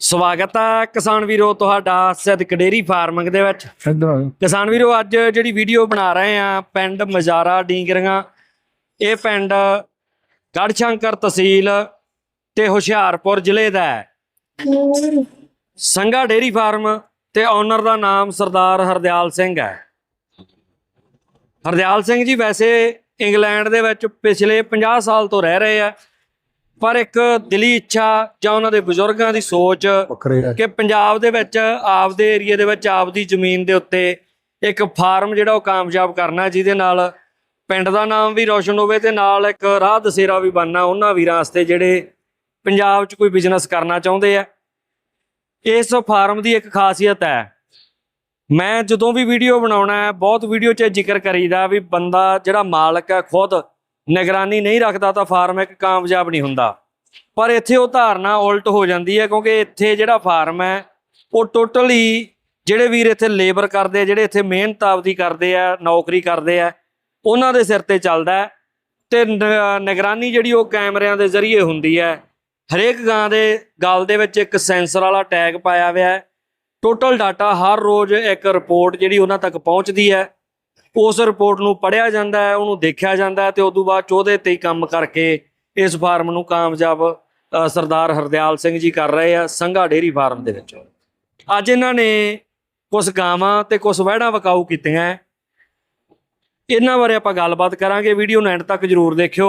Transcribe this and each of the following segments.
ਸਵਾਗਤ ਹੈ ਕਿਸਾਨ ਵੀਰੋ ਤੁਹਾਡਾ ਸਿੱਧਕ ਡੇਰੀ ਫਾਰਮਿੰਗ ਦੇ ਵਿੱਚ। ਆ। ਕਿਸਾਨ ਵੀਰੋ ਅੱਜ ਜਿਹੜੀ ਵੀਡੀਓ ਬਣਾ ਰਹੇ ਆ ਪਿੰਡ ਮਜ਼ਾਰਾ ਡੀਂਗਰੀਆਂ। ਇਹ ਪਿੰਡ ਗੜਸ਼ੰਕਰ ਤਹਿਸੀਲ ਤੇ ਹੁਸ਼ਿਆਰਪੁਰ ਜ਼ਿਲ੍ਹੇ ਦਾ ਹੈ। ਸੰਘਾ ਡੇਰੀ ਫਾਰਮ ਤੇ ਓਨਰ ਦਾ ਨਾਮ ਸਰਦਾਰ ਹਰਦਿਆਲ ਸਿੰਘ ਹੈ। ਹਰਦਿਆਲ ਸਿੰਘ ਜੀ ਵੈਸੇ ਇੰਗਲੈਂਡ ਦੇ ਵਿੱਚ ਪਿਛਲੇ 50 ਸਾਲ ਤੋਂ ਰਹਿ ਰਹੇ ਆ। ਪਰ ਇੱਕ ਦਿਲੀ ਇੱਛਾ ਜਾਂ ਉਹਨਾਂ ਦੇ ਬਜ਼ੁਰਗਾਂ ਦੀ ਸੋਚ ਵੱਖਰੇ ਕਿ ਪੰਜਾਬ ਦੇ ਵਿੱਚ ਆਪਦੇ ਏਰੀਆ ਦੇ ਵਿੱਚ ਆਪਦੀ ਜ਼ਮੀਨ ਦੇ ਉੱਤੇ ਇੱਕ ਫਾਰਮ ਜਿਹੜਾ ਉਹ ਕਾਮਯਾਬ ਕਰਨਾ ਜਿਹਦੇ ਨਾਲ ਪਿੰਡ ਦਾ ਨਾਮ ਵੀ ਰੌਸ਼ਨ ਹੋਵੇ ਤੇ ਨਾਲ ਇੱਕ ਰਾਹ ਦਸੇਰਾ ਵੀ ਬਣਨਾ ਉਹਨਾਂ ਵੀਰਾਂ ਵਾਸਤੇ ਜਿਹੜੇ ਪੰਜਾਬ 'ਚ ਕੋਈ ਬਿਜ਼ਨਸ ਕਰਨਾ ਚਾਹੁੰਦੇ ਆ। ਇਸ ਫਾਰਮ ਦੀ ਇੱਕ ਖਾਸੀਅਤ ਹੈ। ਮੈਂ ਜਦੋਂ ਵੀ ਵੀਡੀਓ ਬਣਾਉਣਾ ਹੈ ਬਹੁਤ ਵੀਡੀਓ 'ਚ ਜ਼ਿਕਰ ਕਰੀਦਾ ਵੀ ਬੰਦਾ ਜਿਹੜਾ ਮਾਲਕ ਹੈ ਖੁਦ ਨਿਗਰਾਨੀ ਨਹੀਂ ਰੱਖਦਾ ਤਾਂ ਫਾਰਮ ਇੱਕ ਕਾਮਯਾਬ ਨਹੀਂ ਹੁੰਦਾ। ਪਰ ਇੱਥੇ ਉਹ ਧਾਰਨਾ ਉਲਟ ਹੋ ਜਾਂਦੀ ਹੈ ਕਿਉਂਕਿ ਇੱਥੇ ਜਿਹੜਾ ਫਾਰਮ ਹੈ, ਉਹ ਟੋਟਲੀ ਜਿਹੜੇ ਵੀਰ ਇੱਥੇ ਲੇਬਰ ਕਰਦੇ ਆ ਜਿਹੜੇ ਇੱਥੇ ਮਿਹਨਤ ਆਪਦੀ ਕਰਦੇ ਆ, ਨੌਕਰੀ ਕਰਦੇ ਆ, ਉਹਨਾਂ ਦੇ ਸਿਰ ਤੇ ਚੱਲਦਾ ਹੈ ਤੇ ਨ- ਨਿਗਰਾਨੀ ਜਿਹੜੀ ਉਹ ਕੈਮਰਿਆਂ ਦੇ ਜ਼ਰੀਏ ਹੁੰਦੀ ਹੈ। ਹਰੇਕ ਗਾਂ ਦੇ ਗਲ ਦੇ ਵਿੱਚ ਇੱਕ ਸੈਂਸਰ ਵਾਲਾ ਟੈਗ ਪਾਇਆ ਹੋਇਆ ਹੈ। ਟੋਟਲ ਡਾਟਾ ਹਰ ਰੋਜ਼ ਇੱਕ ਰਿਪੋਰਟ ਜਿਹੜੀ ਉਹਨਾਂ ਤੱਕ ਪਹੁੰਚਦੀ ਹੈ। ਉਸ ਰਿਪੋਰਟ ਨੂੰ ਪੜਿਆ ਜਾਂਦਾ ਹੈ, ਉਹਨੂੰ ਦੇਖਿਆ ਜਾਂਦਾ ਹੈ ਤੇ ਉਸ ਤੋਂ ਬਾਅਦ 'ਚ ਉਹਦੇ ਤੇ ਹੀ ਕੰਮ ਕਰਕੇ ਇਸ ਫਾਰਮ ਨੂੰ ਕਾਮਯਾਬ ਸਰਦਾਰ ਹਰਦਿਆਲ ਸਿੰਘ ਜੀ ਕਰ ਰਹੇ ਆ ਸੰਘਾ ਡੇਰੀ ਫਾਰਮ ਦੇ ਵਿੱਚ। ਅੱਜ ਇਹਨਾਂ ਨੇ ਕੁਝ ਗਾਵਾਂ ਤੇ ਕੁਝ ਵਹਿੜਾਂ ਵਕਾਊ ਕੀਤੀਆਂ ਇਹਨਾਂ ਬਾਰੇ ਆਪਾਂ ਗੱਲਬਾਤ ਕਰਾਂਗੇ, ਵੀਡੀਓ ਨੂੰ ਐਂਡ ਤੱਕ ਜਰੂਰ ਦੇਖਿਓ।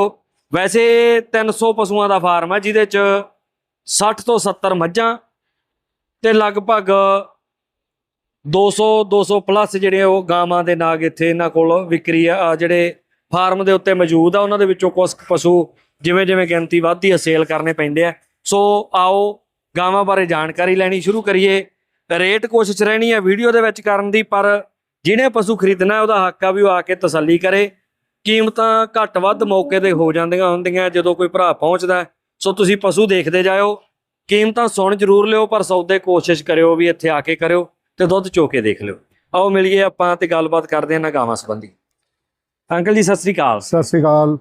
ਵੈਸੇ ਇਹ 300 ਪਸ਼ੂਆਂ ਦਾ ਫਾਰਮ ਹੈ, ਜਿਹਦੇ ਚ 60 ਤੋਂ 70 ਮੱਝਾਂ ਤੇ ਲਗਭਗ 200 200 ਪਲੱਸ ਜਿਹੜੇ ਉਹ ਗਾਵਾਂ ਦੇ ਨਾਗ ਇੱਥੇ ਇਹਨਾਂ ਕੋਲ ਵਿਕਰੀ ਆ। ਜਿਹੜੇ ਫਾਰਮ ਦੇ ਉੱਤੇ ਮੌਜੂਦ ਆ, ਉਹਨਾਂ ਦੇ ਵਿੱਚੋਂ ਕੁਝ ਪਸ਼ੂ ਜਿਵੇਂ ਜਿਵੇਂ ਗਿਣਤੀ ਵੱਧਦੀ ਆ ਸੇਲ ਕਰਨੇ ਪੈਂਦੇ ਆ। ਸੋ ਆਓ ਗਾਵਾਂ ਬਾਰੇ ਜਾਣਕਾਰੀ ਲੈਣੀ ਸ਼ੁਰੂ ਕਰੀਏ। ਰੇਟ ਕੋਸ਼ਿਸ਼ ਰਹਿਣੀ ਹੈ ਵੀਡੀਓ ਦੇ ਵਿੱਚ ਕਰਨ ਦੀ, ਪਰ ਜਿਹਨੇ ਪਸ਼ੂ ਖਰੀਦਣਾ ਉਹਦਾ ਹੱਕ ਆ ਵੀ ਉਹ ਆ ਕੇ ਤਸੱਲੀ ਕਰੇ। ਕੀਮਤਾਂ ਘੱਟ ਵੱਧ ਮੌਕੇ ਤੇ ਹੋ ਜਾਂਦੀਆਂ ਹੁੰਦੀਆਂ, ਜਦੋਂ ਕੋਈ ਭਰਾ ਪਹੁੰਚਦਾ ਸੋ ਤੁਸੀਂ ਪਸ਼ੂ ਦੇਖਦੇ ਜਾਇਓ। ਕੀਮਤਾਂ ਸੁਣ ਜ਼ਰੂਰ ਲਿਓ, ਪਰ ਸੌਦੇ ਕੋਸ਼ਿਸ਼ ਕਰਿਓ ਵੀ ਇੱਥੇ ਆ ਕੇ ਕਰਿਓ। ਤੇ ਦੁੱਧ ਚੋ ਕੇ ਦੇਖ ਲਿਓ। ਆਓ ਮਿਲੀਏ ਆਪਾਂ ਤੇ ਗੱਲਬਾਤ ਕਰਦੇ ਹਾਂ ਗਾਵਾਂ ਸੰਬੰਧੀ। ਅੰਕਲ ਜੀ ਸਤਿ ਸ੍ਰੀ ਅਕਾਲ। ਸਤਿ ਸ੍ਰੀ ਅਕਾਲ।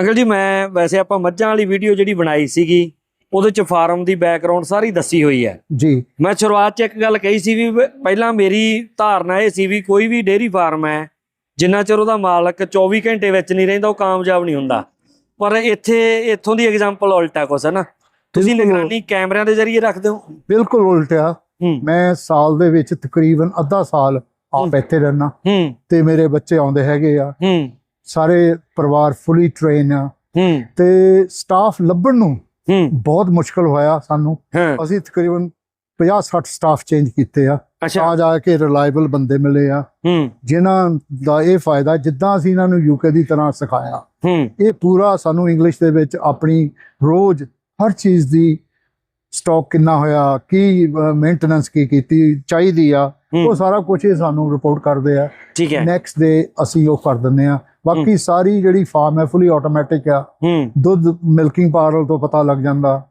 ਅੰਕਲ ਜੀ ਮੈਂ ਵੈਸੇ ਆਪਾਂ ਮੱਝਾਂ ਵਾਲੀ ਵੀਡੀਓ ਜਿਹੜੀ ਬਣਾਈ ਸੀਗੀ ਉਹਦੇ ਚ ਫਾਰਮ ਦੀ ਬੈਕਗ੍ਰਾਉਂਡ ਸਾਰੀ ਦੱਸੀ ਹੋਈ ਹੈ। ਜੀ। ਮੈਂ ਸ਼ੁਰੂਆਤ 'ਚ ਇੱਕ ਗੱਲ ਕਹੀ ਸੀ ਵੀ ਪਹਿਲਾਂ ਮੇਰੀ ਧਾਰਨਾ ਇਹ ਸੀ ਵੀ ਕੋਈ ਵੀ ਡੇਅਰੀ ਫਾਰਮ ਹੈ ਜਿੰਨਾ ਚਿਰ ਉਹਦਾ ਮਾਲਕ 24 ਘੰਟੇ ਵਿੱਚ ਨਹੀਂ ਰਹਿੰਦਾ ਉਹ ਕਾਮਯਾਬ ਨਹੀਂ ਹੁੰਦਾ। ਪਰ ਇੱਥੇ ਇੱਥੋਂ ਦੀ ਐਗਜ਼ਾਮਪਲ ਉਲਟਾ ਕੁਛ ਹੈ ਨਾ। ਤੁਸੀਂ। ਨਿਗਰਾਨੀ ਕੈਮਰਿਆਂ ਦੇ ਜ਼ਰੀਏ ਰੱਖਦੇ ਹੋ ਬਿਲਕੁਲ ਉਲਟਿਆ। ਹੂੰ ਮੈਂ ਸਾਲ ਦੇ ਵਿੱਚ ਤਕਰੀਬਨ ਅੱਧਾ ਸਾਲ ਆਪ ਇੱਥੇ ਰਹਿਣਾ ਤੇ ਮੇਰੇ ਬੱਚੇ ਆਉਂਦੇ ਹੈਗੇ ਆ। ਸਾਰੇ ਪਰਿਵਾਰ ਫੁੱਲੀ ਟ੍ਰੇਨ ਆ। ਤੇ ਸਟਾਫ ਲੱਭਣ ਨੂੰ ਬਹੁਤ ਮੁਸ਼ਕਲ ਹੋਇਆ ਸਾਨੂੰ। ਅਸੀਂ ਤਕਰੀਬਨ 50 60 ਸਟਾਫ ਚੇਂਜ ਕੀਤੇ ਆ। ਤਾਂ ਜਾ ਕੇ ਰਿਲਾਇਬਲ ਬੰਦੇ ਮਿਲੇ ਆ। ਜਿਨ੍ਹਾਂ ਦਾ ਇਹ ਫਾਇਦਾ ਜਿੱਦਾਂ ਅਸੀਂ ਇਹਨਾਂ ਨੂੰ ਯੂਕੇ ਦੀ ਤਰ੍ਹਾਂ ਸਿਖਾਇਆ। ਇਹ ਪੂਰਾ ਸਾਨੂੰ ਇੰਗਲਿਸ਼ ਦੇ ਵਿੱਚ ਆਪਣੀ ਰੋਜ਼ ਹਰ ਚੀਜ਼ ਦੀ ਸਟਾਕ ਕਿੰਨਾ ਹੋਇਆ ਕੀ ਮੇਨਟੇਨੈਂਸ ਕੀ ਕੀਤੀ ਚਾਹੀਦੀ ਆ ਉਹ ਸਾਰਾ ਕੁਝ ਇਹ ਸਾਨੂੰ ਰਿਪੋਰਟ ਕਰਦੇ ਆ। ਠੀਕ ਹੈ। ਨੈਕਸਟ ਡੇ ਅਸੀਂ ਉਹ ਕਰ ਦਿੰਦੇ ਆ। ਬਾਕੀ ਸਾਰੀ ਜਿਹੜੀ ਫਾਰਮ ਹੈ ਫੁੱਲੀ ਆਟੋਮੈਟਿਕ ਆ। ਦੁੱਧ ਮਿਲਕਿੰਗ ਪਾਰਲ ਤੋਂ ਪਤਾ ਲੱਗ ਜਾਂਦਾ।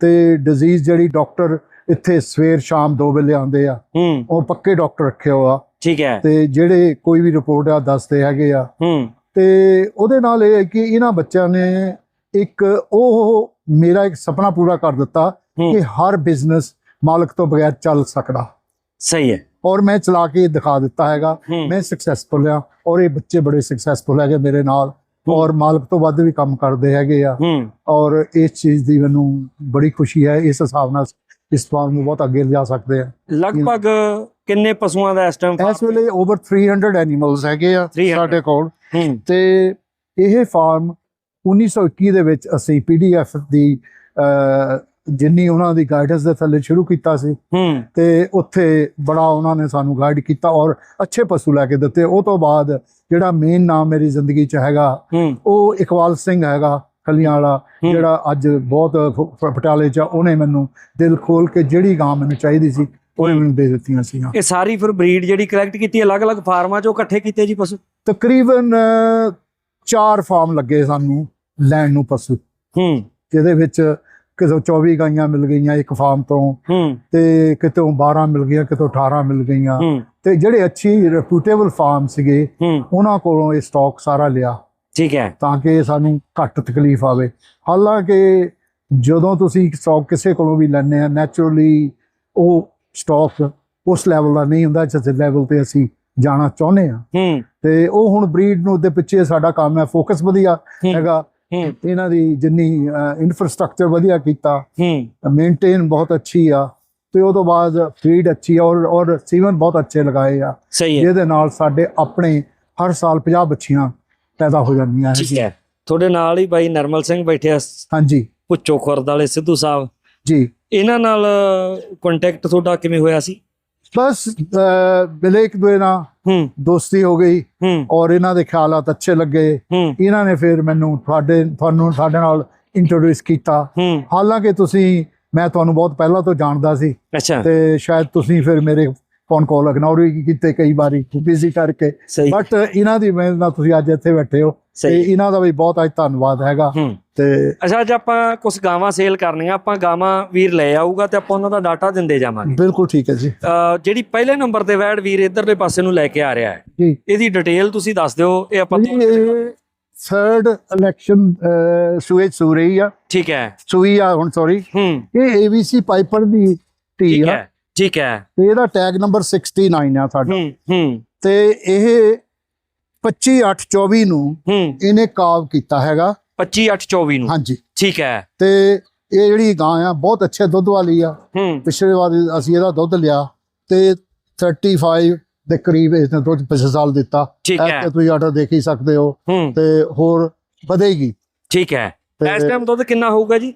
ਤੇ ਡਿਜ਼ੀਜ਼ ਜਿਹੜੀ ਡਾਕਟਰ ਇੱਥੇ ਸਵੇਰ ਸ਼ਾਮ ਦੋ ਵੇਲੇ ਆਉਂਦੇ ਆ। ਉਹ ਪੱਕੇ ਡਾਕਟਰ ਰੱਖੇ ਹੋਆ ਠੀਕ ਹੈ। ਤੇ ਜਿਹੜੇ ਕੋਈ ਵੀ ਰਿਪੋਰਟ ਆ ਦੱਸਦੇ ਹੈਗੇ ਆ। ਤੇ ਉਹਦੇ ਨਾਲ ਇਹ ਹੈ ਕਿ ਇਹਨਾਂ ਬੱਚਿਆਂ ਨੇ ਇੱਕ ਉਹ ਮੇਰਾ ਇੱਕ ਸੁਪਨਾ ਪੂਰਾ ਕਰ ਦਿੱਤਾ ਕਿ ਹਰ ਬਿਜ਼ਨਸ ਮਾਲਕ ਤੋਂ ਬਗੈਰ ਚੱਲ ਸਕਦਾ। ਸਹੀ ਹੈ। ਔਰ ਮੈਂ ਚਲਾ ਕੇ ਦਿਖਾ ਦਿੱਤਾ ਹੈਗਾ। ਮੈਂ ਸਕਸੈਸਫੁਲ ਆ ਔਰ ਇਹ ਬੱਚੇ ਬੜੇ ਸਕਸੈਸਫੁਲ ਹੈਗੇ ਮੇਰੇ ਨਾਲ। ਔਰ ਮਾਲਕ ਤੋਂ ਵੱਧ ਵੀ ਕੰਮ ਕਰਦੇ ਹੈਗੇ ਆ। ਔਰ ਇਸ ਚੀਜ਼ ਦੀ ਮੈਨੂੰ ਬੜੀ ਖੁਸ਼ੀ ਹੈ। ਇਸ ਹਿਸਾਬ ਨਾਲ ਇਸ ਫਾਰਮ ਨੂੰ ਬਹੁਤ ਅੱਗੇ ਲਿਜਾ ਸਕਦੇ ਆ ਲਗਭਗ ਕਿੰਨੇ ਪਸ਼ੂਆਂ ਦਾ ਇਸ ਟਾਈਮ ਇਸ ਵੇਲੇ ਓਵਰ 300 ਐਨੀਮਲਸ ਹੈਗੇ ਆ 300 ਸਾਡੇ ਕੋਲ। ਤੇ ਇਹ ਫਾਰਮ 1921 ਦੇ ਵਿੱਚ ਅਸੀਂ ਪੀਡੀਐਫ ਦੀ ਜਿੰਨੀ ਉਹਨਾਂ ਦੀ ਗਾਈਡੈਂਸ ਦੇ ਥੱਲੇ ਸ਼ੁਰੂ ਕੀਤਾ ਸੀ ਤੇ ਉੱਥੇ ਬੜਾ ਉਹਨਾਂ ਨੇ ਸਾਨੂੰ ਗਾਈਡ ਕੀਤਾ ਔਰ ਅੱਛੇ ਪਸ਼ੂ ਲੈ ਕੇ ਦਿੱਤੇ। ਉਹ ਤੋਂ ਬਾਅਦ ਜਿਹੜਾ ਮੇਨ ਨਾਮ ਮੇਰੀ ਜ਼ਿੰਦਗੀ 'ਚ ਹੈਗਾ ਉਹ ਇਕਬਾਲ ਸਿੰਘ ਹੈਗਾ ਕਲੀਆਂ ਵਾਲਾ। ਜਿਹੜਾ ਅੱਜ ਬਹੁਤ ਪਟਿਆਲੇ 'ਚ ਉਹਨੇ ਮੈਨੂੰ ਦਿਲ ਖੋਲ ਕੇ ਜਿਹੜੀ ਗਾਂ ਮੈਨੂੰ ਚਾਹੀਦੀ ਸੀ ਉਹਨੇ ਮੈਨੂੰ ਦੇ ਦਿੱਤੀਆਂ ਸੀਗੀਆਂ। ਇਹ ਸਾਰੀ ਫਿਰ ਬਰੀਡ ਜਿਹੜੀ ਕਲੈਕਟ ਕੀਤੀ ਅਲੱਗ-ਅਲੱਗ ਫਾਰਮਾਂ ਚੋਂ ਇਕੱਠੇ ਕੀਤੇ ਜੀ ਪਸ਼ੂ? ਤਕਰੀਬਨ ਚਾਰ ਫਾਰਮ ਲੱਗੇ ਸਾਨੂੰ ਲੈਣ ਨੂੰ ਪਸ਼ੂ। ਹੂੰ। ਜਿਹਦੇ ਵਿੱਚ ਕਿਤੋਂ 24 ਗਾਈਆਂ ਮਿਲ ਗਈਆਂ ਇੱਕ ਫਾਰਮ ਤੋਂ। ਤੇ ਕਿਤੋਂ 12 ਮਿਲ ਗਈਆਂ ਕਿਤੋਂ 18 ਮਿਲ ਗਈਆਂ। ਤੇ ਜਿਹੜੇ ਅੱਛੀ ਰਿਪਿਊਟੇਬਲ ਫਾਰਮ ਸੀਗੇ ਉਹਨਾਂ ਕੋਲੋਂ ਇਹ ਸਟਾਕ ਸਾਰਾ ਲਿਆ। ਠੀਕ ਹੈ। ਤਾਂ ਕਿ ਸਾਨੂੰ ਘੱਟ ਤਕਲੀਫ ਆਵੇ। ਹਾਲਾਂਕਿ ਜਦੋਂ ਤੁਸੀਂ ਸਟਾਕ ਕਿਸੇ ਕੋਲੋਂ ਵੀ ਲੈਂਦੇ ਆ ਨੈਚੁਰਲੀ ਉਹ ਸਟਾਕ ਉਸ ਲੈਵਲ ਦਾ ਨਹੀਂ ਹੁੰਦਾ ਜਿਸ ਲੈਵਲ ਤੇ ਅਸੀਂ ਜਾਣਾ ਚਾਹੁੰਦੇ ਆ। ਹੂੰ। ਤੇ ਉਹ ਹੁਣ ਬਰੀਡ ਨੂੰ ਦੇ ਪਿੱਛੇ ਸਾਡਾ ਕੰਮ ਹੈ ਫੋਕਸ ਵਧੀਆ। ਹੈਗਾ। ਇਹਨਾਂ ਦੀ ਜਿੰਨੀ ਇਨਫਰਾਸਟ੍ਰਕਚਰ ਵਧੀਆ ਕੀਤਾ ਹੂੰ। ਮੇਨਟੇਨ ਬਹੁਤ ਅੱਛੀ ਆ ਤੇ ਉਹ ਤੋਂ ਬਾਅਦ ਫੀਡ ਅੱਛੀ ਆ ਔਰ ਔਰ ਸੀਵਨ ਬਹੁਤ ਅੱਛੇ ਲਗਾਏ ਆ। ਸਹੀ ਹੈ। ਜਿਹਦੇ ਨਾਲ ਸਾਡੇ ਆਪਣੇ ਹਰ ਸਾਲ 50 ਬੱਚੀਆਂ ਪੈਦਾ ਹੋ ਜਾਂਦੀਆਂ ਹੈ ਹੈ। ਤੁਹਾਡੇ ਨਾਲ ਹੀ ਬਾਈ ਨਰਮਲ ਸਿੰਘ ਬੈਠੇ ਆ। ਹਾਂਜੀ। ਪੁੱਚੋ ਖੁਰਦ ਵਾਲੇ ਸਿੱਧੂ ਸਾਹਿਬ। ਜੀ। ਇਹਨਾਂ ਨਾਲ ਕੰਟੈਕਟ ਤੁਹਾਡਾ ਕਿਵੇਂ ਹੋਇਆ ਸੀ? ਦੂਏ ਨਾਲ ਹੂੰ। ਦੋਸਤੀ ਹੋ ਗਈ ਔਰ ਇਹਨਾਂ ਦੇ ਖਿਆਲਾਤ ਅੱਛੇ ਲੱਗੇ। ਇਹਨਾਂ ਨੇ ਫਿਰ ਮੈਨੂੰ ਤੁਹਾਡੇ ਤੁਹਾਨੂੰ ਸਾਡੇ ਨਾਲ ਇੰਟਰੋਡਿਊਸ ਕੀਤਾ। ਹਾਲਾਂਕਿ ਤੁਸੀਂ ਮੈਂ ਤੁਹਾਨੂੰ ਬਹੁਤ ਪਹਿਲਾਂ ਤੋਂ ਜਾਣਦਾ ਸੀ। ਅੱਛਾ। ਤੇ ਸ਼ਾਇਦ ਤੁਸੀਂ ਫਿਰ ਮੇਰੇ ਫੋਨ ਕਾਲ ਇਗਨੋਰ ਵੀ ਕੀਤੇ ਕਈ ਵਾਰੀ ਬਿਜ਼ੀ ਕਰਕੇ। ਬਟ ਇਹਨਾਂ ਦੀ ਮਿਹਨਤ ਨਾਲ ਤੁਸੀਂ ਅੱਜ ਇੱਥੇ ਬੈਠੇ ਹੋ। ਤੇ ਇਹਨਾਂ ਦਾ ਵੀ ਬਹੁਤ ਅੱਜ ਧੰਨਵਾਦ ਹੈਗਾ। ਤੇ ਅੱਛਾ ਅੱਜ ਆਪਾਂ ਕੁਝ ਗਾਵਾਂ ਸੇਲ ਕਰਨੀਆਂ ਆਪਾਂ ਗਾਵਾਂ ਵੀਰ ਲੈ ਆਊਗਾ ਤੇ ਆਪਾਂ ਉਹਨਾਂ ਦਾ ਡਾਟਾ ਦਿੰਦੇ ਜਾਵਾਂਗੇ। ਬਿਲਕੁਲ ਠੀਕ ਹੈ ਜੀ। ਜਿਹੜੀ ਪਹਿਲੇ ਨੰਬਰ ਤੇ ਵੈੜ ਵੀਰ ਇਧਰਲੇ ਪਾਸੇ ਨੂੰ ਲੈ ਕੇ ਆ ਰਿਹਾ ਹੈ। ਜੀ। ਇਹਦੀ ਡਿਟੇਲ ਤੁਸੀਂ ਦੱਸ ਦਿਓ ਇਹ ਆਪਾਂ ਥਰਡ ਇਲੈਕਸ਼ਨ ਸੂਏਜ ਸੂ ਰਹੀ ਆ। ਠੀਕ ਹੈ। ਸੂਈ ਆ ਹੁਣ ਸੌਰੀ ਇਹ ਏਬੀਸੀ ਪਾਈਪਰ ਦੀ ਟੀ ਠੀਕ ਆ। ਹੈ। ਠੀਕ ਹੈ। ਤੇ ਇਹਦਾ ਟੈਗ ਨੰਬਰ 69 ਆ ਸਾਡਾ। ਹੂੰ ਹੂੰ। ਤੇ ਇਹ 25824 ਨੂੰ ਇਹਨੇ ਕਾਵ ਕੀਤਾ ਹੈਗਾ। 25 8 24 ਨੂੰ। ਹਾਂਜੀ। ਠੀਕ ਹੈ। ਤੇ ਇਹ ਜਿਹੜੀ ਗਾਂ ਆ ਬਹੁਤ ਅੱਛੇ ਦੁੱਧ ਵਾਲੀ ਆ। ਪਿਛਲੇ ਵਾਰ ਅਸੀਂ ਇਹਦਾ ਦੁੱਧ ਲਿਆ ਤੇ 35 ਦੇ ਕਰੀਬ ਇਸਨੇ ਦੁੱਧ ਪਿਛਲੇ ਸਾਲ ਦਿੱਤਾ। ਠੀਕ ਹੈ। ਤੁਸੀਂ ਆਰਡਰ ਦੇਖ ਹੀ ਸਕਦੇ ਹੋ। ਤੇ ਹੋਰ ਵਧੇਗੀ। ਠੀਕ ਹੈ। ਇਸ ਟਾਈਮ ਦੁੱਧ ਕਿੰਨਾ ਹੋਊਗਾ ਜੀ?